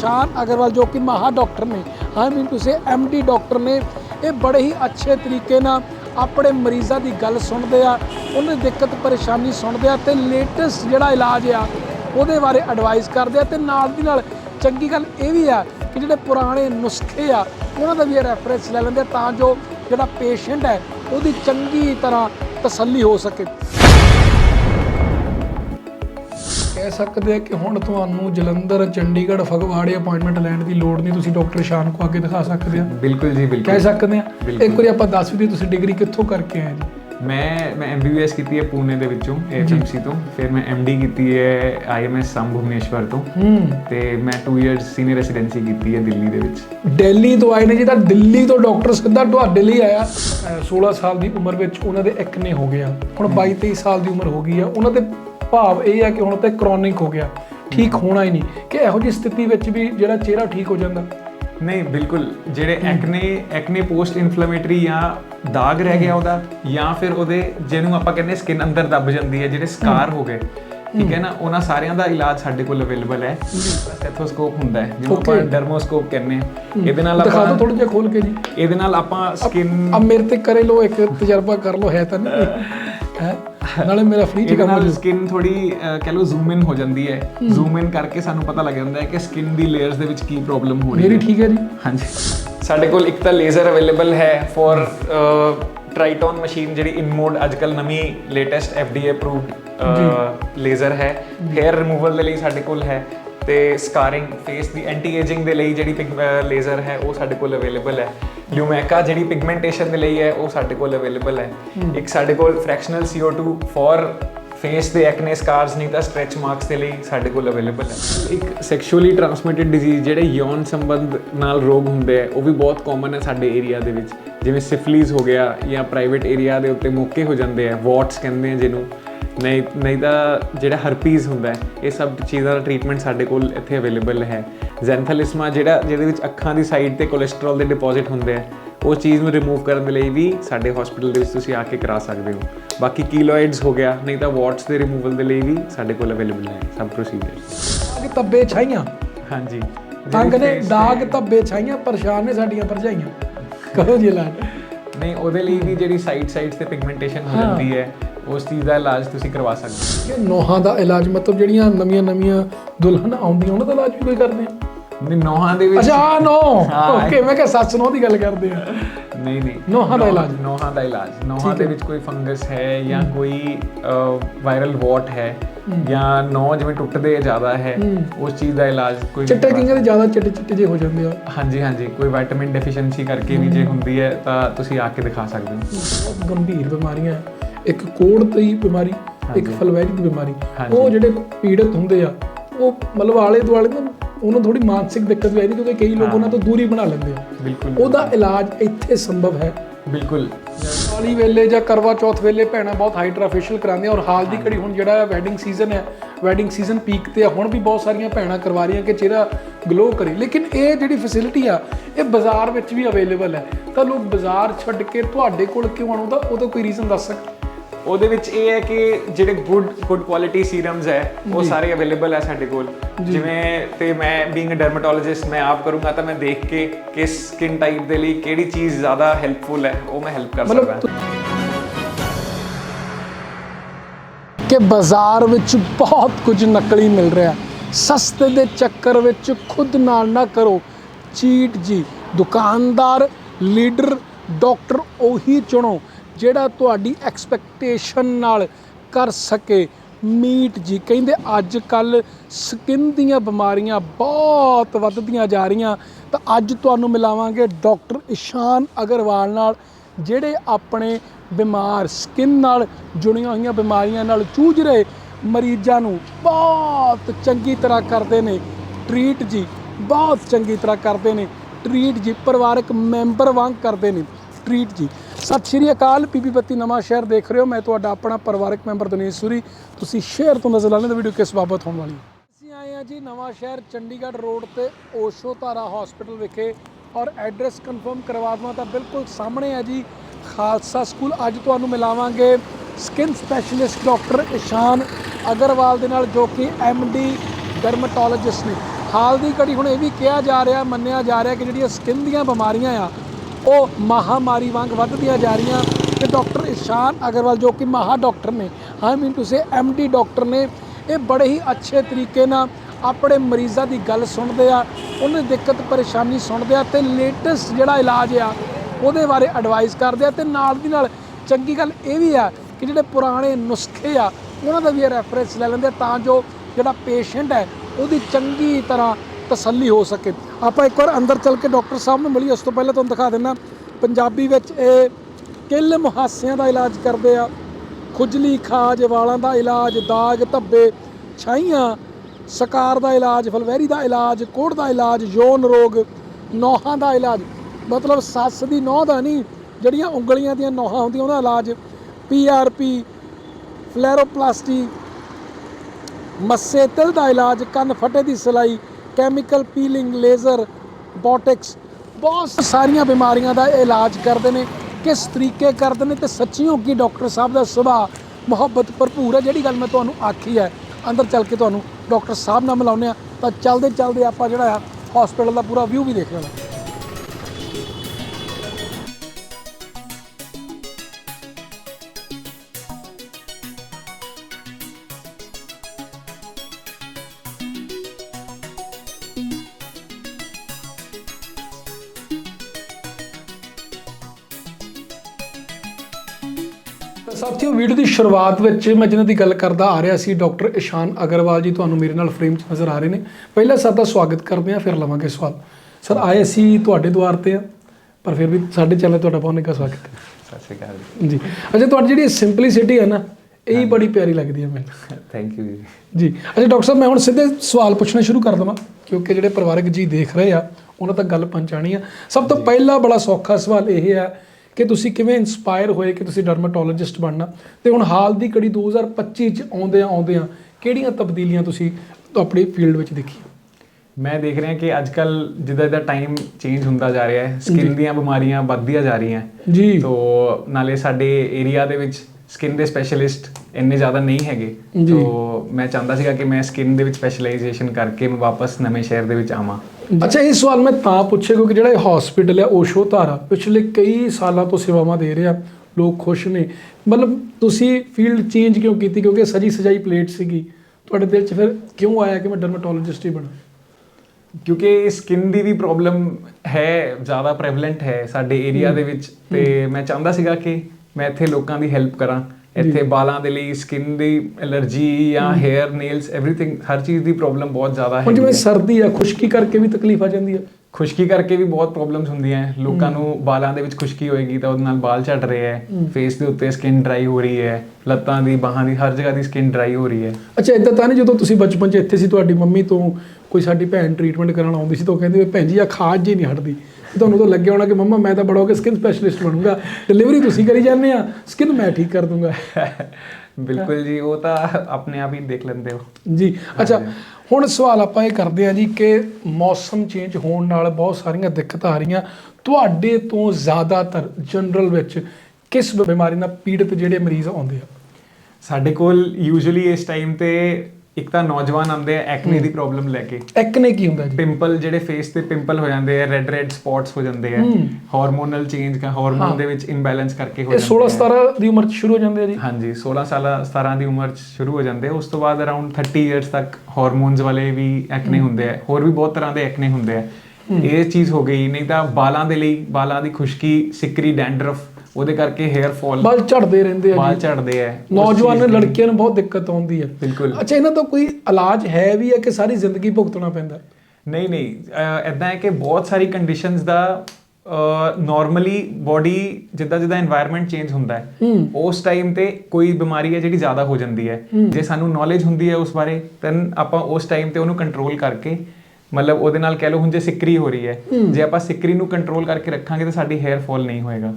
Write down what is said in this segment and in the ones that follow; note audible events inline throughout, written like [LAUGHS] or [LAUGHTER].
ਇਸ਼ਾਨ ਅਗਰਵਾਲ ਜੋ ਕਿ ਮਹਾ ਡਾਕਟਰ ਨੇ I mean to say the doctor ਨੇ, ਇਹ ਬੜੇ ਹੀ ਅੱਛੇ ਤਰੀਕੇ ਨਾਲ ਆਪਣੇ ਮਰੀਜ਼ਾਂ ਦੀ ਗੱਲ ਸੁਣਦੇ ਆ, ਉਹਨਾਂ ਦੀ ਦਿੱਕਤ ਪਰੇਸ਼ਾਨੀ ਸੁਣਦੇ ਆ ਤੇ ਲੇਟੈਸਟ ਜਿਹੜਾ ਇਲਾਜ ਆ, ਉਹਦੇ ਬਾਰੇ ਐਡਵਾਈਸ ਕਰਦੇ ਆ ਤੇ ਨਾਲ ਦੀ ਨਾਲ ਚੰਗੀ ਗੱਲ ਇਹ ਵੀ ਆ ਕਿ ਜਿਹੜੇ ਪੁਰਾਣੇ ਨੁਸਖੇ ਆ, ਉਹਨਾਂ ਦਾ ਵੀ ਰੈਫਰੈਂਸ ਲੈ ਲੈਂਦੇ ਆ ਤਾਂ ਜੋ ਜਿਹੜਾ ਪੇਸ਼ੈਂਟ ਹੈ, ਉਹਦੀ ਚੰਗੀ ਤਰ੍ਹਾਂ ਤਸੱਲੀ ਹੋ ਸਕੇ। ਕਹਿ ਸਕਦੇ ਆ ਕਿ ਹੁਣ ਤੁਹਾਨੂੰ ਜਲੰਧਰ ਚੰਡੀਗੜ੍ਹ ਫਗਵਾੜੇ ਅਪਾਇੰਟਮੈਂਟ ਲੈਣ ਦੀ ਲੋੜ ਨਹੀਂ ਤੁਸੀਂ ਡਾਕਟਰ ਸ਼ਾਨ ਕੋ ਅੱਗੇ ਦਿਖਾ ਸਕਦੇ ਆ। ਬਿਲਕੁਲ ਜੀ ਬਿਲਕੁਲ। ਕਹਿ ਸਕਦੇ ਆ। ਇੱਕ ਵਾਰੀ ਆਪਾਂ ਦੱਸ ਵੀ ਦਿਓ ਤੁਸੀਂ ਡਿਗਰੀ ਕਿੱਥੋਂ ਕਰਕੇ ਆਏ ਜੀ? ਮੈਂ ਮੈਂ ਐਮਬੀਬੀਐਸ ਕੀਤੀ ਹੈ ਪੂਨੇ ਦੇ ਵਿੱਚੋਂ ਐਫਐਮਸੀ ਤੋਂ। ਫਿਰ ਮੈਂ ਐਮਡੀ ਕੀਤੀ ਹੈ ਆਈਐਮਐਸ ਸਮ ਭੁਵਨੇਸ਼ਵਰ ਤੋਂ। ਹੂੰ। ਤੇ ਮੈਂ 2 ਇਅਰਸ ਸੀਨੀਅਰ ਰੈਜ਼ੀਡੈਂਸੀ ਕੀਤੀ ਹੈ ਦਿੱਲੀ ਦੇ ਵਿੱਚ। ਦਿੱਲੀ ਤੋਂ ਆਏ ਨੇ ਜੀ ਤਾਂ ਦਿੱਲੀ ਤੋਂ ਡਾਕਟਰ ਸਿੱਧਾ ਤੁਹਾਡੇ ਲਈ ਆਇਆ। ਅਹ 16 ਸਾਲ ਦੀ ਉਮਰ ਵਿੱਚ ਉਹਨਾਂ ਦੇ ਐਕਨੇ ਹੋ ਗਿਆ। ਹੁਣ 22 23 ਸਾਲ ਦੀ ਉਮਰ ਹੋ ਗਈ ਆ। ਉਹਨਾਂ ਦੇ ਭਾਵ ਇਹ ਹੈ ਕਿ ਹੁਣ ਤੇ ਕ੍ਰੋਨਿਕ ਹੋ ਗਿਆ। ਠੀਕ ਹੋਣਾ ਹੀ ਨਹੀਂ ਕਿ ਇਹੋ ਜਿਹੀ ਸਥਿਤੀ ਵਿੱਚ ਵੀ ਜਿਹੜਾ ਚਿਹਰਾ ਠੀਕ ਹੋ ਜਾਂਦਾ। ਨਹੀਂ ਬਿਲਕੁਲ ਜਿਹੜੇ ਐਕਨੇ ਐਕਨੇ ਪੋਸਟ ਇਨਫਲੇਮੇਟਰੀ ਜਾਂ ਦਾਗ ਰਹਿ ਗਿਆ ਉਹਦਾ ਜਾਂ ਫਿਰ ਉਹਦੇ ਜਿਹਨੂੰ ਆਪਾਂ ਕਹਿੰਦੇ ਸਕਿਨ ਅੰਦਰ ਦੱਬ ਜਾਂਦੀ ਹੈ ਜਿਹੜੇ ਸਕਾਰ ਹੋ। ਗਏ ਠੀਕ ਹੈ ਨਾ? ਉਹਨਾਂ ਸਾਰਿਆਂ ਦਾ ਇਲਾਜ ਸਾਡੇ ਕੋਲ ਅਵੇਲੇਬਲ ਹੈ। ਸਟੈਥੋਸਕੋਪ ਹੁੰਦਾ ਹੈ ਜਿਹਨੂੰ ਆਪਾਂ. ਡਰਮੋਸਕੋਪ ਕਹਿੰਦੇ ਹਾਂ। ਇਹਦੇ ਨਾਲ ਦਿਖਾ ਦਿਓ ਆਪਾਂ ਥੋੜਾ ਜਿਹਾ ਖੋਲ ਕੇ ਜੀ। ਇਹਦੇ ਨਾਲ ਆਪਾਂ ਸਕਿਨ ਅਬ ਮੇਰੇ ਤੇ ਕਰੇ ਲੋ ਇੱਕ ਤਜਰਬਾ ਕਰ ਲੋ ਹੈ ਤਾਂ ਨਹੀਂ? ਹੈ? ਨਾਲੇ ਮੇਰਾ ਫ੍ਰੀ ਚ ਕੰਮ ਹੋ ਜੂ ਸਕਿਨ ਥੋੜੀ ਕਹ ਲਓ ਜ਼ੂਮ ਇਨ ਹੋ ਜਾਂਦੀ ਹੈ। ਜ਼ੂਮ ਇਨ ਕਰਕੇ ਸਾਨੂੰ ਪਤਾ ਲੱਗ ਜਾਂਦਾ ਹੈ ਕਿ ਸਕਿਨ ਦੀ ਲੇਅਰਸ ਦੇ ਵਿੱਚ ਕੀ ਪ੍ਰੋਬਲਮ ਹੋ ਰਹੀ ਮੇਰੀ ਹੈ। ਠੀਕ ਹੈ ਜੀ। ਹਾਂਜੀ। ਸਾਡੇ ਕੋਲ ਇੱਕ ਤਾਂ ਲੇਜ਼ਰ ਅਵੇਲੇਬਲ ਹੈ ਫॉर ਟ੍ਰਾਈਟੋਨ ਮਸ਼ੀਨ ਜਿਹੜੀ ਇਨ ਮੋਡ ਅੱਜਕੱਲ ਨਵੀਂ ਲੇਟੈਸਟ FDA ਅਪਰੂਵਡ ਲੇਜ਼ਰ ਹੈ। 헤ਅਰ ਰਿਮੂਵਲ ਦੇ ਲਈ ਸਾਡੇ ਕੋਲ ਹੈ ਤੇ ਸਕਾਰਿੰਗ ਫੇਸ ਦੀ ਐਂਟੀ ਏਜਿੰਗ ਦੇ ਲਈ ਜਿਹੜੀ ਲੇਜ਼ਰ ਹੈ ਉਹ ਸਾਡੇ ਕੋਲ ਅਵੇਲੇਬਲ ਹੈ। ਲਿਊਮੈਕਾ ਜਿਹੜੀ ਪਿਗਮੈਂਟੇਸ਼ਨ ਦੇ ਲਈ ਹੈ ਉਹ ਸਾਡੇ ਕੋਲ ਅਵੇਲੇਬਲ ਹੈ। ਇੱਕ ਸਾਡੇ ਕੋਲ ਫ੍ਰੈਕਸ਼ਨਲ CO2 ਫॉर ਫੇਸ ਦੇ ਐਕਨੇ ਸਕਾਰਸ ਨਹੀਂ ਤਾਂ ਸਟ੍ਰੈਚ ਮਾਰਕਸ ਦੇ ਲਈ ਸਾਡੇ ਕੋਲ ਅਵੇਲੇਬਲ ਹੈ। ਇੱਕ ਸੈਕਸ਼ੂਅਲੀ ਟ੍ਰਾਂਸਮਿਟਡ ਡਿਜ਼ੀਜ਼ ਜਿਹੜੇ ਯੌਨ ਸੰਬੰਧ ਨਾਲ ਰੋਗ ਹੁੰਦੇ ਆ ਉਹ ਵੀ ਬਹੁਤ ਕਾਮਨ ਹੈ ਸਾਡੇ ਏਰੀਆ ਦੇ ਵਿੱਚ। ਜਿਵੇਂ ਸਿਫਿਲਿਸ ਹੋ ਗਿਆ ਜਾਂ ਪ੍ਰਾਈਵੇਟ ਏਰੀਆ ਦੇ ਉੱਤੇ ਮੌਕੇ ਹੋ ਜਾਂਦੇ ਆ ਵਾਟਸ ਕਹਿੰਦੇ ਆ ਜਿਹਨੂੰ। ਨਹੀਂ ਨਹੀਂ ਤਾਂ ਜਿਹੜਾ ਹਰਪੀਜ਼ ਹੁੰਦਾ ਹੈ ਇਹ ਸਭ ਚੀਜ਼ਾਂ ਦਾ ਟ੍ਰੀਟਮੈਂਟ ਸਾਡੇ ਕੋਲ ਇੱਥੇ ਅਵੇਲੇਬਲ ਹੈ। ਜ਼ੈਂਥੈਲਿਸਮਾ ਜਿਹੜਾ ਜਿਹਦੇ ਵਿੱਚ ਅੱਖਾਂ ਦੀ ਸਾਈਡ ਤੇ ਕੋਲੇਸਟ੍ਰੋਲ ਦੇ ਡਿਪੋਜ਼ਿਟ ਹੁੰਦੇ ਆ ਉਹ ਚੀਜ਼ ਨੂੰ ਰਿਮੂਵ ਕਰਨ ਦੇ ਲਈ ਵੀ ਸਾਡੇ ਹਸਪੀਟਲ ਦੇ ਵਿੱਚ ਤੁਸੀਂ ਆ ਕੇ ਕਰਾ ਸਕਦੇ ਹੋ। ਬਾਕੀ ਕੀਲੋਇਡਸ ਹੋ ਗਿਆ ਨਹੀਂ ਤਾਂ ਵਾਟਸ ਦੇ ਰਿਮੂਵਲ ਦੇ ਲਈ ਵੀ ਸਾਡੇ ਕੋਲ ਅਵੇਲੇਬਲ ਹੈ ਸਭ ਪ੍ਰੋਸੀਜਰ ਤੱਬੇ ਛਾਈਆਂ। ਹਾਂਜੀ। ਤੰਗ ਨੇ ਦਾਗ ਧੱਬੇ ਛਾਈਆਂ ਪਰੇਸ਼ਾਨ ਨੇ ਸਾਡੀਆਂ ਭਰਜਾਈਆਂ। ਕਰੋ ਜੀ ਇਲਾਜ ਨਹੀਂ ਉਹਦੇ ਲਈ ਵੀ ਜਿਹੜੀ ਸਾਈਡ ਸਾਈਡਸ ਤੇ ਪਿਗਮੈਂਟੇਸ਼ਨ ਹੋ ਜਾਂਦੀ ਹੈ। ਉਸ ਚੀਜ਼ ਦਾ ਇਲਾਜ ਤੁਸੀਂ ਕਰਵਾ ਸਕਦੇ ਕਿ ਨੋਹਾਂ ਦਾ ਇਲਾਜ ਮਤਲਬ ਜਿਹੜੀਆਂ ਨਵੀਆਂ ਨਵੀਆਂ ਦੁਲਹਨ ਆਉਂਦੀਆਂ ਉਹਨਾਂ ਦਾ ਇਲਾਜ ਵੀ ਕੋਈ ਕਰਦੇ ਆ? ਹੋ ਨਹੀਂ ਨੋਹਾਂ ਦੇ ਵਿੱਚ। ਅੱਛਾ ਆ ਨੋ। ਓਕੇ ਮੈਂ ਕਿਹਾ ਸੱਸ ਨੋ ਦੀ ਗੱਲ ਕਰਦੇ ਆ? ਨਹੀਂ ਨਹੀਂ। ਨੋਹਾਂ ਦਾ ਇਲਾਜ। ਨੋਹਾਂ ਦਾ ਇਲਾਜ। ਨੋਹਾਂ ਦੇ ਵਿੱਚ ਕੋਈ ਫੰਗਸ ਹੈ ਜਾਂ ਕੋਈ ਵਾਇਰਲ ਵਾਟ ਹੈ ਜਾਂ ਨੋਹ ਜਿਵੇਂ ਟੁੱਟਦੇ ਜ਼ਿਆਦਾ ਹੈ ਉਸ ਚੀਜ਼ ਦਾ ਇਲਾਜ ਕੋਈ ਚਿੱਟੇ ਕਿੰਗੇ ਦੇ ਜ਼ਿਆਦਾ ਚਿੱਟੇ ਚਿੱਟੇ ਜੇ ਹੋ ਜਾਂਦੇ ਆ। ਹਾਂਜੀ ਹਾਂਜੀ। ਕੋਈ ਵਿਟਾਮਿਨ ਡੈਫੀਸ਼ੀਐਂਸੀ ਕਰਕੇ ਵੀ ਜੇ ਹੁੰਦੀ ਹੈ ਤਾਂ ਤੁਸੀਂ ਆ ਕੇ ਦਿਖਾ ਸਕਦੇ ਹੋ। ਬਹੁਤ ਗੰਭੀਰ ਬਿਮਾਰੀਆਂ। ਇੱਕ ਕੋੜ ਦੀ ਬਿਮਾਰੀ ਇੱਕ ਫਲਵੈਰੀ ਦੀ ਬਿਮਾਰੀ। ਉਹ ਜਿਹੜੇ ਪੀੜਤ ਹੁੰਦੇ ਆ ਉਹ ਮਤਲਬ ਆਲੇ ਦੁਆਲੇ ਨੂੰ ਉਹਨਾਂ ਥੋੜੀ ਮਾਨਸਿਕ ਦਿੱਕਤ ਵੀ ਆਈ ਕਿਉਂਕਿ ਕਈ ਲੋਕ ਉਹਨਾਂ ਤੋਂ ਦੂਰੀ ਬਣਾ ਲੈਂਦੇ ਆ। ਬਿਲਕੁਲ ਉਹਦਾ ਇਲਾਜ ਇੱਥੇ ਸੰਭਵ ਹੈ। ਬਿਲਕੁਲ। ਦੀਵਾਲੀ ਵੇਲੇ ਜਾਂ ਕਰਵਾ ਚੌਥ ਵੇਲੇ ਭੈਣਾਂ ਬਹੁਤ ਹਾਈਡਰਾ ਫੇਸ਼ੀਅਲ ਕਰਾਉਂਦੀਆਂ ਔਰ ਹਾਲ ਦੀ ਘੜੀ ਹੁਣ ਜਿਹੜਾ ਵੈਡਿੰਗ ਸੀਜ਼ਨ ਹੈ ਵੈਡਿੰਗ ਸੀਜ਼ਨ ਪੀਕ ਤੇ ਆ ਹੁਣ ਵੀ ਬਹੁਤ ਸਾਰੀਆਂ ਭੈਣਾਂ ਕਰਵਾ ਰਹੀਆਂ ਕਿ ਚਿਹਰਾ ਗਲੋ ਕਰੇ। ਲੇਕਿਨ ਇਹ ਜਿਹੜੀ ਫੈਸਿਲਿਟੀ ਆ ਇਹ ਬਾਜ਼ਾਰ ਵਿੱਚ ਵੀ ਅਵੇਲੇਬਲ ਹੈ। ਤਾਂ ਲੋਕ ਬਾਜ਼ਾਰ ਛੱਡ ਕੇ ਤੁਹਾਡੇ ਕੋਲ ਕਿਉਂ ਆਉਣ? ਉਹਦਾ ਉਹਦਾ ਕੋਈ ਰੀਜ਼ਨ ਦੱਸ ਸਕ ਉਹਦੇ ਵਿੱਚ ਇਹ ਹੈ ਕਿ ਜਿਹੜੇ ਗੁੱਡ ਗੁੱਡ ਕੁਆਲਿਟੀ ਸੀਰਮਸ ਹੈ ਉਹ ਸਾਰੇ ਅਵੇਲੇਬਲ ਹੈ ਸਾਡੇ ਕੋਲ। ਜਿਵੇਂ ਤੇ ਮੈਂ ਬੀਇੰਗ ਅ ਡਰਮੇਟੋਲੋਜਿਸਟ ਮੈਂ ਆਪ ਕਰੂੰਗਾ ਤਾਂ ਮੈਂ ਦੇਖ ਕੇ ਕਿਸ ਸਕਿਨ ਟਾਈਪ ਦੇ ਲਈ ਕਿਹੜੀ ਚੀਜ਼ ਜ਼ਿਆਦਾ ਹੈਲਪਫੁਲ ਹੈ ਉਹ ਮੈਂ ਹੈਲਪ ਕਰ ਸਕਦਾ। ਕਿ ਬਾਜ਼ਾਰ ਵਿੱਚ ਬਹੁਤ ਕੁਝ ਨਕਲੀ ਮਿਲ ਰਿਹਾ। ਸਸਤੇ ਦੇ ਚੱਕਰ ਵਿੱਚ ਖੁਦ ਨਾਲ ਨਾ ਕਰੋ। ਚੀਟ ਜੀ ਦੁਕਾਨਦਾਰ ਲੀਡਰ ਡਾਕਟਰ ਉਹੀ ਚੁਣੋ। ਜਿਹੜਾ ਤੁਹਾਡੀ ਐਕਸਪੈਕਟੇਸ਼ਨ ਨਾਲ ਕਰ ਸਕੇ। ਮੀਟ ਜੀ, ਕਹਿੰਦੇ ਅੱਜ ਕੱਲ ਸਕਿਨ ਦੀਆਂ ਬਿਮਾਰੀਆਂ ਬਹੁਤ ਵੱਧਦੀਆਂ ਜਾ ਰਹੀਆਂ। ਤਾਂ ਅੱਜ ਤੁਹਾਨੂੰ ਮਿਲਾਵਾਂਗੇ ਡਾਕਟਰ ਇਸ਼ਾਨ ਅਗਰਵਾਲ ਨਾਲ, ਜਿਹੜੇ ਆਪਣੇ ਬਿਮਾਰ ਸਕਿਨ ਨਾਲ ਜੁੜੀਆਂ ਹੋਈਆਂ ਬਿਮਾਰੀਆਂ ਨਾਲ ਜੂਝ ਰਹੇ ਮਰੀਜ਼ਾਂ ਨੂੰ ਬਹੁਤ ਚੰਗੀ ਤਰ੍ਹਾਂ ਕਰਦੇ ਨੇ। ਟ੍ਰੀਟ ਜੀ, ਬਹੁਤ ਚੰਗੀ ਤਰ੍ਹਾਂ ਕਰਦੇ ਨੇ। ਟ੍ਰੀਟ ਜੀ, ਪਰਿਵਾਰਕ ਮੈਂਬਰ ਵਾਂਗ ਕਰਦੇ ਨੇ। ਟ੍ਰੀਟ ਜੀ। ਸਤਿ ਸ਼੍ਰੀ ਅਕਾਲ ਪੀਪੀ ਬੱਤੀ ਨਵਾਂ ਸ਼ਹਿਰ ਦੇਖ ਰਹੇ ਹੋ। ਮੈਂ ਤੁਹਾਡਾ ਆਪਣਾ ਪਰਿਵਾਰਕ ਮੈਂਬਰ ਦਿਨੇਸ਼ ਸੂਰੀ। ਤੁਸੀਂ ਸ਼ੇਅਰ ਤੋਂ ਨਜ਼ਰ ਲਾਣੇ ਦਾ ਵੀਡੀਓ ਕਿਸ ਬਾਬਤ ਹੋਣ ਵਾਲੀ ਹੈ? ਅਸੀਂ ਆਏ ਹਾਂ ਜੀ ਨਵਾਂ ਸ਼ਹਿਰ, ਚੰਡੀਗੜ੍ਹ ਰੋਡ ਤੇ ਓਸ਼ੋ ਧਾਰਾ ਹਸਪੀਟਲ ਵਿਖੇ। ਔਰ ਐਡਰੈਸ ਕਨਫਰਮ ਕਰਵਾ ਦਵਾਂ ਤਾਂ ਬਿਲਕੁਲ ਸਾਹਮਣੇ ਹੈ ਜੀ, ਖਾਲਸਾ ਸਕੂਲ। ਅੱਜ ਤੁਹਾਨੂੰ ਮਿਲਾਵਾਂਗੇ skin specialist doctor Ishan Agarwal ਦੇ ਨਾਲ, ਜੋ ਕਿ ਡੀ ਡਰਮਟੋਲੋਜਿਸਟ ਨੇ। ਹਾਲ ਦੀ ਘੜੀ ਹੁਣ ਇਹ ਵੀ ਕਿਹਾ ਜਾ ਰਿਹਾ, ਮੰਨਿਆ ਜਾ ਰਿਹਾ ਕਿ ਜਿਹੜੀਆਂ ਸਕਿਨ ਦੀਆਂ ਬਿਮਾਰੀਆਂ ਆ ਉਹ ਮਹਾਮਾਰੀ ਵਾਂਗ ਵੱਧਦੀਆਂ ਜਾ ਰਹੀਆਂ ਤੇ ਡਾਕਟਰ ਇਸ਼ਾਨ ਅਗਰਵਾਲ ਜੋ ਕਿ ਮਹਾ ਡਾਕਟਰ ਨੇ I mean to say the doctor ਨੇ, ਇਹ ਬੜੇ ਹੀ ਅੱਛੇ ਤਰੀਕੇ ਨਾਲ ਆਪਣੇ ਮਰੀਜ਼ਾਂ ਦੀ ਗੱਲ ਸੁਣਦੇ ਆ, ਉਹਨਾਂ ਦੀ ਦਿੱਕਤ ਪਰੇਸ਼ਾਨੀ ਸੁਣਦੇ ਆ ਤੇ ਲੇਟੈਸਟ ਜਿਹੜਾ ਇਲਾਜ ਆ, ਉਹਦੇ ਬਾਰੇ ਐਡਵਾਈਸ ਕਰਦੇ ਆ ਤੇ ਨਾਲ ਦੀ ਨਾਲ ਚੰਗੀ ਗੱਲ ਇਹ ਵੀ ਆ ਕਿ ਜਿਹੜੇ ਪੁਰਾਣੇ ਨੁਸਖੇ ਆ, ਉਹਨਾਂ ਦਾ ਵੀ ਰੈਫਰੈਂਸ ਲੈ ਲੈਂਦੇ ਆ ਤਾਂ ਜੋ ਜਿਹੜਾ ਪੇਸ਼ੈਂਟ ਹੈ, ਉਹਦੀ ਚੰਗੀ ਤਰ੍ਹਾਂ ਤਸੱਲੀ ਹੋ ਸਕੇ। ਆਪਾਂ ਇੱਕ ਵਾਰ ਅੰਦਰ ਚੱਲ ਕੇ ਡਾਕਟਰ ਸਾਹਿਬ ਨੂੰ ਮਿਲੀ ਉਸ ਤੋਂ ਪਹਿਲਾਂ ਤੁਹਾਨੂੰ ਦਿਖਾ ਦਿੰਦਾ। ਪੰਜਾਬੀ ਵਿੱਚ ਇਹ ਕਿੱਲ ਮੁਹਾਸਿਆਂ ਦਾ ਇਲਾਜ ਕਰਦੇ ਆ। ਖੁਜਲੀ, ਖਾਜ, ਵਾਲਾਂ ਦਾ ਇਲਾਜ, ਦਾਗ, ਧੱਬੇ, ਛਾਈਆਂ, ਸਕਾਰ ਦਾ ਇਲਾਜ, ਫਲਵੈਰੀ ਦਾ ਇਲਾਜ, ਕੋੜ ਦਾ ਇਲਾਜ, ਯੋਨ ਰੋਗ, ਨੋਹਾਂ ਦਾ ਇਲਾਜ। ਮਤਲਬ ਸੱਸ ਦੀ ਨੋਹ ਦਾ ਨਹੀਂ, ਜਿਹੜੀਆਂ ਉਂਗਲੀਆਂ ਦੀਆਂ ਨੋਹਾਂ ਹੁੰਦੀਆਂ, ਉਹਦਾ ਇਲਾਜ। ਪੀਆਰਪੀ ਫਲੈਰੋਪਲਾਸਟੀ, ਮੱਸੇ ਤਿਲ ਦਾ ਇਲਾਜ, ਕੰਨ ਫਟੇ ਦੀ ਸਿਲਾਈ ਕੈਮੀਕਲ ਪੀਲਿੰਗ ਲੇਜ਼ਰ ਬੋਟਿਕਸ ਬਹੁਤ ਸਾਰੀਆਂ ਬਿਮਾਰੀਆਂ ਦਾ ਇਲਾਜ ਕਰਦੇ ਨੇ, ਕਿਸ ਤਰੀਕੇ ਕਰਦੇ ਨੇ ਤੇ ਸੱਚੀਓ ਕੀ ਡਾਕਟਰ ਸਾਹਿਬ ਦਾ ਸੁਭਾਅ ਮੁਹੱਬਤ ਭਰਪੂਰ ਹੈ, ਜਿਹੜੀ ਗੱਲ ਮੈਂ ਤੁਹਾਨੂੰ ਆਖੀ ਹੈ। ਅੰਦਰ ਚੱਲ ਕੇ ਤੁਹਾਨੂੰ ਡਾਕਟਰ ਸਾਹਿਬ ਨਾਲ ਮਿਲਾਉਂਦੇ ਆ ਤਾਂ ਚੱਲਦੇ ਚੱਲਦੇ ਆਪਾਂ ਜਿਹੜਾ ਆ ਹਸਪੀਟਲ ਦਾ ਪੂਰਾ ਵਿਊ ਵੀ ਦੇਖ ਲੈਣਾ ਤਾਂ ਸਾਥੀਓ ਵੀਡੀਓ ਦੀ ਸ਼ੁਰੂਆਤ ਵਿੱਚ ਮੈਂ ਜਿਨ੍ਹਾਂ ਦੀ ਗੱਲ ਕਰਦਾ ਆ ਰਿਹਾ ਸੀ ਡਾਕਟਰ ਇਸ਼ਾਨ ਅਗਰਵਾਲ ਜੀ ਤੁਹਾਨੂੰ ਮੇਰੇ ਨਾਲ ਫਰੇਮ 'ਚ ਨਜ਼ਰ ਆ ਰਹੇ ਨੇ। ਪਹਿਲਾਂ ਸਰ ਦਾ ਸਵਾਗਤ ਕਰਦੇ ਆ ਫਿਰ ਲਵਾਂਗੇ ਸਵਾਲ। ਸਰ ਆਏ ਅਸੀਂ ਤੁਹਾਡੇ ਦੁਆਰ ਤੇ ਆ ਪਰ ਫਿਰ ਵੀ ਸਾਡੇ ਚੈਨਲ ਤੁਹਾਡਾ ਬਹੁਤ ਨਿੱਘਾ ਸਵਾਗਤ ਹੈ। ਸਤਿ ਸ਼੍ਰੀ ਅਕਾਲ ਜੀ। ਅੱਛਾ ਤੁਹਾਡੀ ਜਿਹੜੀ ਸਿੰਪਲਿਸਿਟੀ ਹੈ ਨਾ ਇਹ ਹੀ ਬੜੀ ਪਿਆਰੀ ਲੱਗਦੀ ਹੈ ਮੈਨੂੰ। ਥੈਂਕ ਯੂ ਜੀ। ਅੱਛਾ ਡਾਕਟਰ ਸਾਹਿਬ ਮੈਂ ਹੁਣ ਸਿੱਧੇ ਸਵਾਲ ਪੁੱਛਣਾ ਸ਼ੁਰੂ ਕਰ ਦਵਾਂ ਕਿਉਂਕਿ ਜਿਹੜੇ ਪਰਿਵਾਰਕ ਜੀ ਦੇਖ ਰਹੇ ਆ ਉਹਨਾਂ ਤੱਕ ਗੱਲ ਪਹੁੰਚਾਣੀ ਆ। ਸਭ ਤੋਂ ਪਹਿਲਾ ਬੜਾ ਸੌਖਾ ਸਵਾਲ ਇਹ ਆ ਕਿ ਤੁਸੀਂ ਕਿਵੇਂ ਇਨਸਪਾਇਰ ਹੋਏ ਕਿ ਤੁਸੀਂ ਡਰਮਾਟੋਲੋਜਿਸਟ ਬਣਨਾ। ਤੇ ਹੁਣ ਹਾਲ ਦੀ ਕੜੀ 2025 ਚ ਆਉਂਦੇ ਆਉਂਦੇ ਆ ਕਿਹੜੀਆਂ ਤਬਦੀਲੀਆਂ ਤੁਸੀਂ ਆਪਣੀ ਫੀਲਡ ਵਿੱਚ ਦੇਖੀਆਂ? ਮੈਂ ਦੇਖ ਰਿਹਾ ਕਿ ਅੱਜ ਕੱਲ ਜਿੱਦਾਂ ਜਿੱਦਾਂ ਟਾਈਮ ਚੇਂਜ ਹੁੰਦਾ ਜਾ ਰਿਹਾ ਹੈ ਸਕਿਨ ਦੀਆਂ ਬਿਮਾਰੀਆਂ ਵੱਧਦੀਆਂ ਜਾ ਰਹੀਆਂ ਜੀ। ਤੋ ਨਾਲੇ ਸਾਡੇ ਏਰੀਆ ਦੇ ਵਿੱਚ ਸਕਿਨ ਦੇ ਸਪੈਸ਼ਲਿਸਟ ਇੰਨੇ ਜ਼ਿਆਦਾ ਨਹੀਂ ਹੈਗੇ। ਤੋ ਮੈਂ ਚਾਹੁੰਦਾ ਸੀਗਾ ਕਿ ਮੈਂ ਸਕਿਨ ਦੇ ਵਿੱਚ ਸਪੈਸ਼ਲਾਈਜੇਸ਼ਨ ਕਰਕੇ ਮੈਂ ਵਾਪਸ ਨਵੇਂ ਸ਼ਹਿਰ ਦੇ ਵਿੱਚ ਆਵਾਂ। ਅੱਛਾ ਇਹ ਸਵਾਲ ਮੈਂ ਤਾਂ ਪੁੱਛਿਆ ਕਿਉਂਕਿ ਜਿਹੜਾ ਇਹ ਹਸਪੀਟਲ ਹੈ ਓਸ਼ੋ ਧਾਰਾ ਪਿਛਲੇ ਕਈ ਸਾਲਾਂ ਤੋਂ ਸੇਵਾਵਾਂ ਦੇ ਰਿਹਾ ਲੋਕ ਖੁਸ਼ ਨੇ। ਮਤਲਬ ਤੁਸੀਂ ਫੀਲਡ ਚੇਂਜ ਕਿਉਂ ਕੀਤੀ? ਕਿਉਂਕਿ ਸਜੀ ਸਜਾਈ ਪਲੇਟ ਸੀਗੀ। ਤੁਹਾਡੇ ਦਿਲ 'ਚ ਫਿਰ ਕਿਉਂ ਆਇਆ ਕਿ ਮੈਂ ਡਰਮਾਟੋਲੋਜਿਸਟ ਹੀ ਬਣਾ? ਕਿਉਂਕਿ ਸਕਿਨ ਦੀ ਵੀ ਪ੍ਰੋਬਲਮ ਹੈ ਜ਼ਿਆਦਾ ਪ੍ਰੈਵਲੈਂਟ ਹੈ ਸਾਡੇ ਏਰੀਆ ਦੇ ਵਿੱਚ। ਤੇ ਮੈਂ ਚਾਹੁੰਦਾ ਸੀਗਾ ਕਿ ਮੈਂ ਇੱਥੇ ਲੋਕਾਂ ਦੀ ਹੈਲਪ ਕਰਾਂ। ਇੱਥੇ ਵਾਲਾਂ ਦੇ ਲਈ ਸਕਿਨ ਦੀ ਐਲਰਜੀ ਜਾਂ ਹੇਅਰ ਨੇਲਸ ਐਵਰੀਥਿੰਗ ਹਰ ਚੀਜ਼ ਦੀ ਪ੍ਰੋਬਲਮ ਬਹੁਤ ਜ਼ਿਆਦਾ ਹੁਣ ਜਿਵੇਂ ਹੈ। ਸਰਦੀ ਆ ਖੁਸ਼ਕੀ ਕਰਕੇ ਵੀ ਤਕਲੀਫ ਆ ਜਾਂਦੀ ਆ। ਖੁਸ਼ਕੀ ਕਰਕੇ ਵੀ ਬਹੁਤ ਪ੍ਰੋਬਲਮਸ ਹੁੰਦੀਆਂ ਹੈ। ਲੋਕਾਂ ਨੂੰ ਵਾਲਾਂ ਦੇ ਵਿੱਚ ਖੁਸ਼ਕੀ ਹੋਏਗੀ ਤਾਂ ਉਹਦੇ ਨਾਲ ਵਾਲ ਝੜ ਰਹੇ ਹੈ। ਫੇਸ ਦੇ ਉੱਤੇ ਸਕਿਨ ਡਰਾਈ ਹੋ ਰਹੀ ਹੈ। ਲੱਤਾਂ ਦੀ ਬਾਹਾਂ ਦੀ ਹਰ ਜਗ੍ਹਾ ਦੀ ਸਕਿਨ ਡਰਾਈ ਹੋ ਰਹੀ ਹੈ। ਅੱਛਾ ਇਦਾਂ ਤਾਂ ਨਹੀਂ ਜਦੋਂ ਤੁਸੀਂ ਬਚਪਨ 'ਚ ਇੱਥੇ ਸੀ ਤੁਹਾਡੀ ਮੰਮੀ ਤੋਂ ਕੋਈ ਸਾਡੀ ਭੈਣ ਟ੍ਰੀਟਮੈਂਟ ਕਰਾਉਣ ਆਉਂਦੀ ਸੀ ਤਾਂ ਉਹ ਕਹਿੰਦੇ ਵੀ ਭੈਣ ਜੀ ਆ ਖਾਜ ਜੀ ਨਹੀਂ ਹਟਦੀ। ਤੁਹਾਨੂੰ ਤਾਂ ਲੱਗਿਆ ਹੋਣਾ ਕਿ ਮੰਮਾ ਮੈਂ ਤਾਂ ਬੜਾ ਹੋ ਕੇ ਸਕਿਨ ਸਪੈਸ਼ਲਿਸਟ ਬਣੂੰਗਾ। ਡਿਲੀਵਰੀ ਤੁਸੀਂ ਕਰੀ ਜਾਂਦੇ ਆ ਸਕਿਨ ਮੈਂ ਠੀਕ ਕਰ ਦੂੰਗਾ। [LAUGHS] ਬਿਲਕੁਲ ਜੀ ਉਹ ਤਾਂ ਆਪਣੇ ਆਪ ਹੀ ਦੇਖ ਲੈਂਦੇ ਹੋ। ਜੀ ਅੱਛਾ ਹੁਣ ਸਵਾਲ ਆਪਾਂ ਇਹ ਕਰਦੇ ਆ ਜੀ ਕਿ ਮੌਸਮ ਚੇਂਜ ਹੋਣ ਨਾਲ ਬਹੁਤ ਸਾਰੀਆਂ ਦਿੱਕਤਾਂ ਆ ਰਹੀਆਂ। ਤੁਹਾਡੇ ਤੋਂ ਜ਼ਿਆਦਾਤਰ ਜਨਰਲ ਵਿੱਚ ਕਿਸ ਬਿਮਾਰੀ ਨਾਲ ਪੀੜਤ ਜਿਹੜੇ ਮਰੀਜ਼ ਆਉਂਦੇ ਆ? ਸਾਡੇ ਕੋਲ ਯੂਜੂਅਲੀ ਇਸ ਟਾਈਮ ਤੇ ਇੱਕ ਤਾਂ ਨੌਜਵਾਨ ਆਉਂਦੇ ਆ ਐਕਨੇ ਦੀ ਪ੍ਰੋਬਲਮ ਲੈ ਕੇ। ਐਕਨੇ ਕੀ ਹੁੰਦਾ ਜੀ? ਪਿੰਪਲ ਜਿਹੜੇ ਫੇਸ ਤੇ ਪਿੰਪਲ ਹੋ ਜਾਂਦੇ ਆ ਰੈੱਡ ਰੈੱਡ ਸਪੌਟਸ ਹੋ ਜਾਂਦੇ ਆ। ਹਾਰਮੋਨਲ ਚੇਂਜ ਹਾਂ। ਹਾਰਮੋਨ ਦੇ ਵਿੱਚ ਇੰਬੈਲੈਂਸ ਕਰਕੇ ਹੋ ਜਾਂਦੇ 16 17 ਦੀ ਉਮਰ 'ਚ ਸ਼ੁਰੂ ਹੋ ਜਾਂਦੇ ਆ ਜੀ। ਹਾਂਜੀ 16 ਸਾਲਾਂ 17 ਦੀ ਉਮਰ ਚ ਸ਼ੁਰੂ ਹੋ ਜਾਂਦੇ ਆ। ਉਸ ਤੋਂ ਬਾਅਦ ਅਰਾਊਂਡ 30 ਇਅਰਸ ਤੱਕ ਹਾਰਮੋਨਸ ਵਾਲੇ ਵੀ ਐਕਨੇ ਹੁੰਦੇ ਆ। ਹੋਰ ਵੀ ਬਹੁਤ ਤਰ੍ਹਾਂ ਦੇ ਐਕਨੇ ਹੁੰਦੇ ਆ। ਇਹ ਚੀਜ਼ ਹੋ ਗਈ ਨਹੀਂ ਤਾਂ ਬਾਲਾਂ ਦੇ ਲਈ ਬਾਲਾਂ ਦੀ ਖੁਸ਼ਕੀ ਸਿਕਰੀ ਡੈਂਡਰਫ ਉਹਦੇ ਕਰਕੇ 헤ਅਰ ਫਾਲ ਬਾਲ ਝੜਦੇ ਰਹਿੰਦੇ ਆ ਬਾਲ ਝੜਦੇ ਆ। ਨੌਜਵਾਨ ਲੜਕੀਆਂ ਨੂੰ ਬਹੁਤ ਦਿੱਕਤ ਆਉਂਦੀ ਹੈ ਬਿਲਕੁਲ। ਅੱਛਾ ਇਹਨਾਂ ਤੋਂ ਕੋਈ ਇਲਾਜ ਹੈ ਵੀ ਹੈ ਕਿ ਸਾਰੀ ਜ਼ਿੰਦਗੀ ਭੁਗਤਣਾ ਪੈਂਦਾ? ਨਹੀਂ ਨਹੀਂ ਐਦਾਂ ਹੈ ਕਿ ਬਹੁਤ ਸਾਰੀ ਕੰਡੀਸ਼ਨਸ ਦਾ ਨਾਰਮਲੀ ਬਾਡੀ ਜਿੱਦਾਂ ਜਿੱਦਾਂ এনवायरमेंट ਚੇਂਜ ਹੁੰਦਾ ਹੈ ਉਸ ਟਾਈਮ ਤੇ ਕੋਈ ਬਿਮਾਰੀ ਹੈ ਜਿਹੜੀ ਜ਼ਿਆਦਾ ਹੋ ਜਾਂਦੀ ਹੈ। ਜੇ ਸਾਨੂੰ ਨੌਲੇਜ ਹੁੰਦੀ ਹੈ ਉਸ ਬਾਰੇ ਤਾਂ ਆਪਾਂ ਉਸ ਟਾਈਮ ਤੇ ਉਹਨੂੰ ਕੰਟਰੋਲ ਕਰਕੇ ਮਤਲਬ ਉਹਦੇ ਨਾਲ ਕਹਿ ਲਓ ਹੁਣ ਜੇ ਸਿਕਰੀ ਹੋ ਰਹੀ ਹੈ ਜੇ ਆਪਾਂ ਸਿਕਰੀ ਨੂੰ ਕੰਟਰੋਲ ਕਰਕੇ ਰੱਖਾਂਗੇ ਤਾਂ ਸਾਡੀ ਹੇਅਰ ਫਾਲ ਨਹੀਂ ਹੋਏਗਾ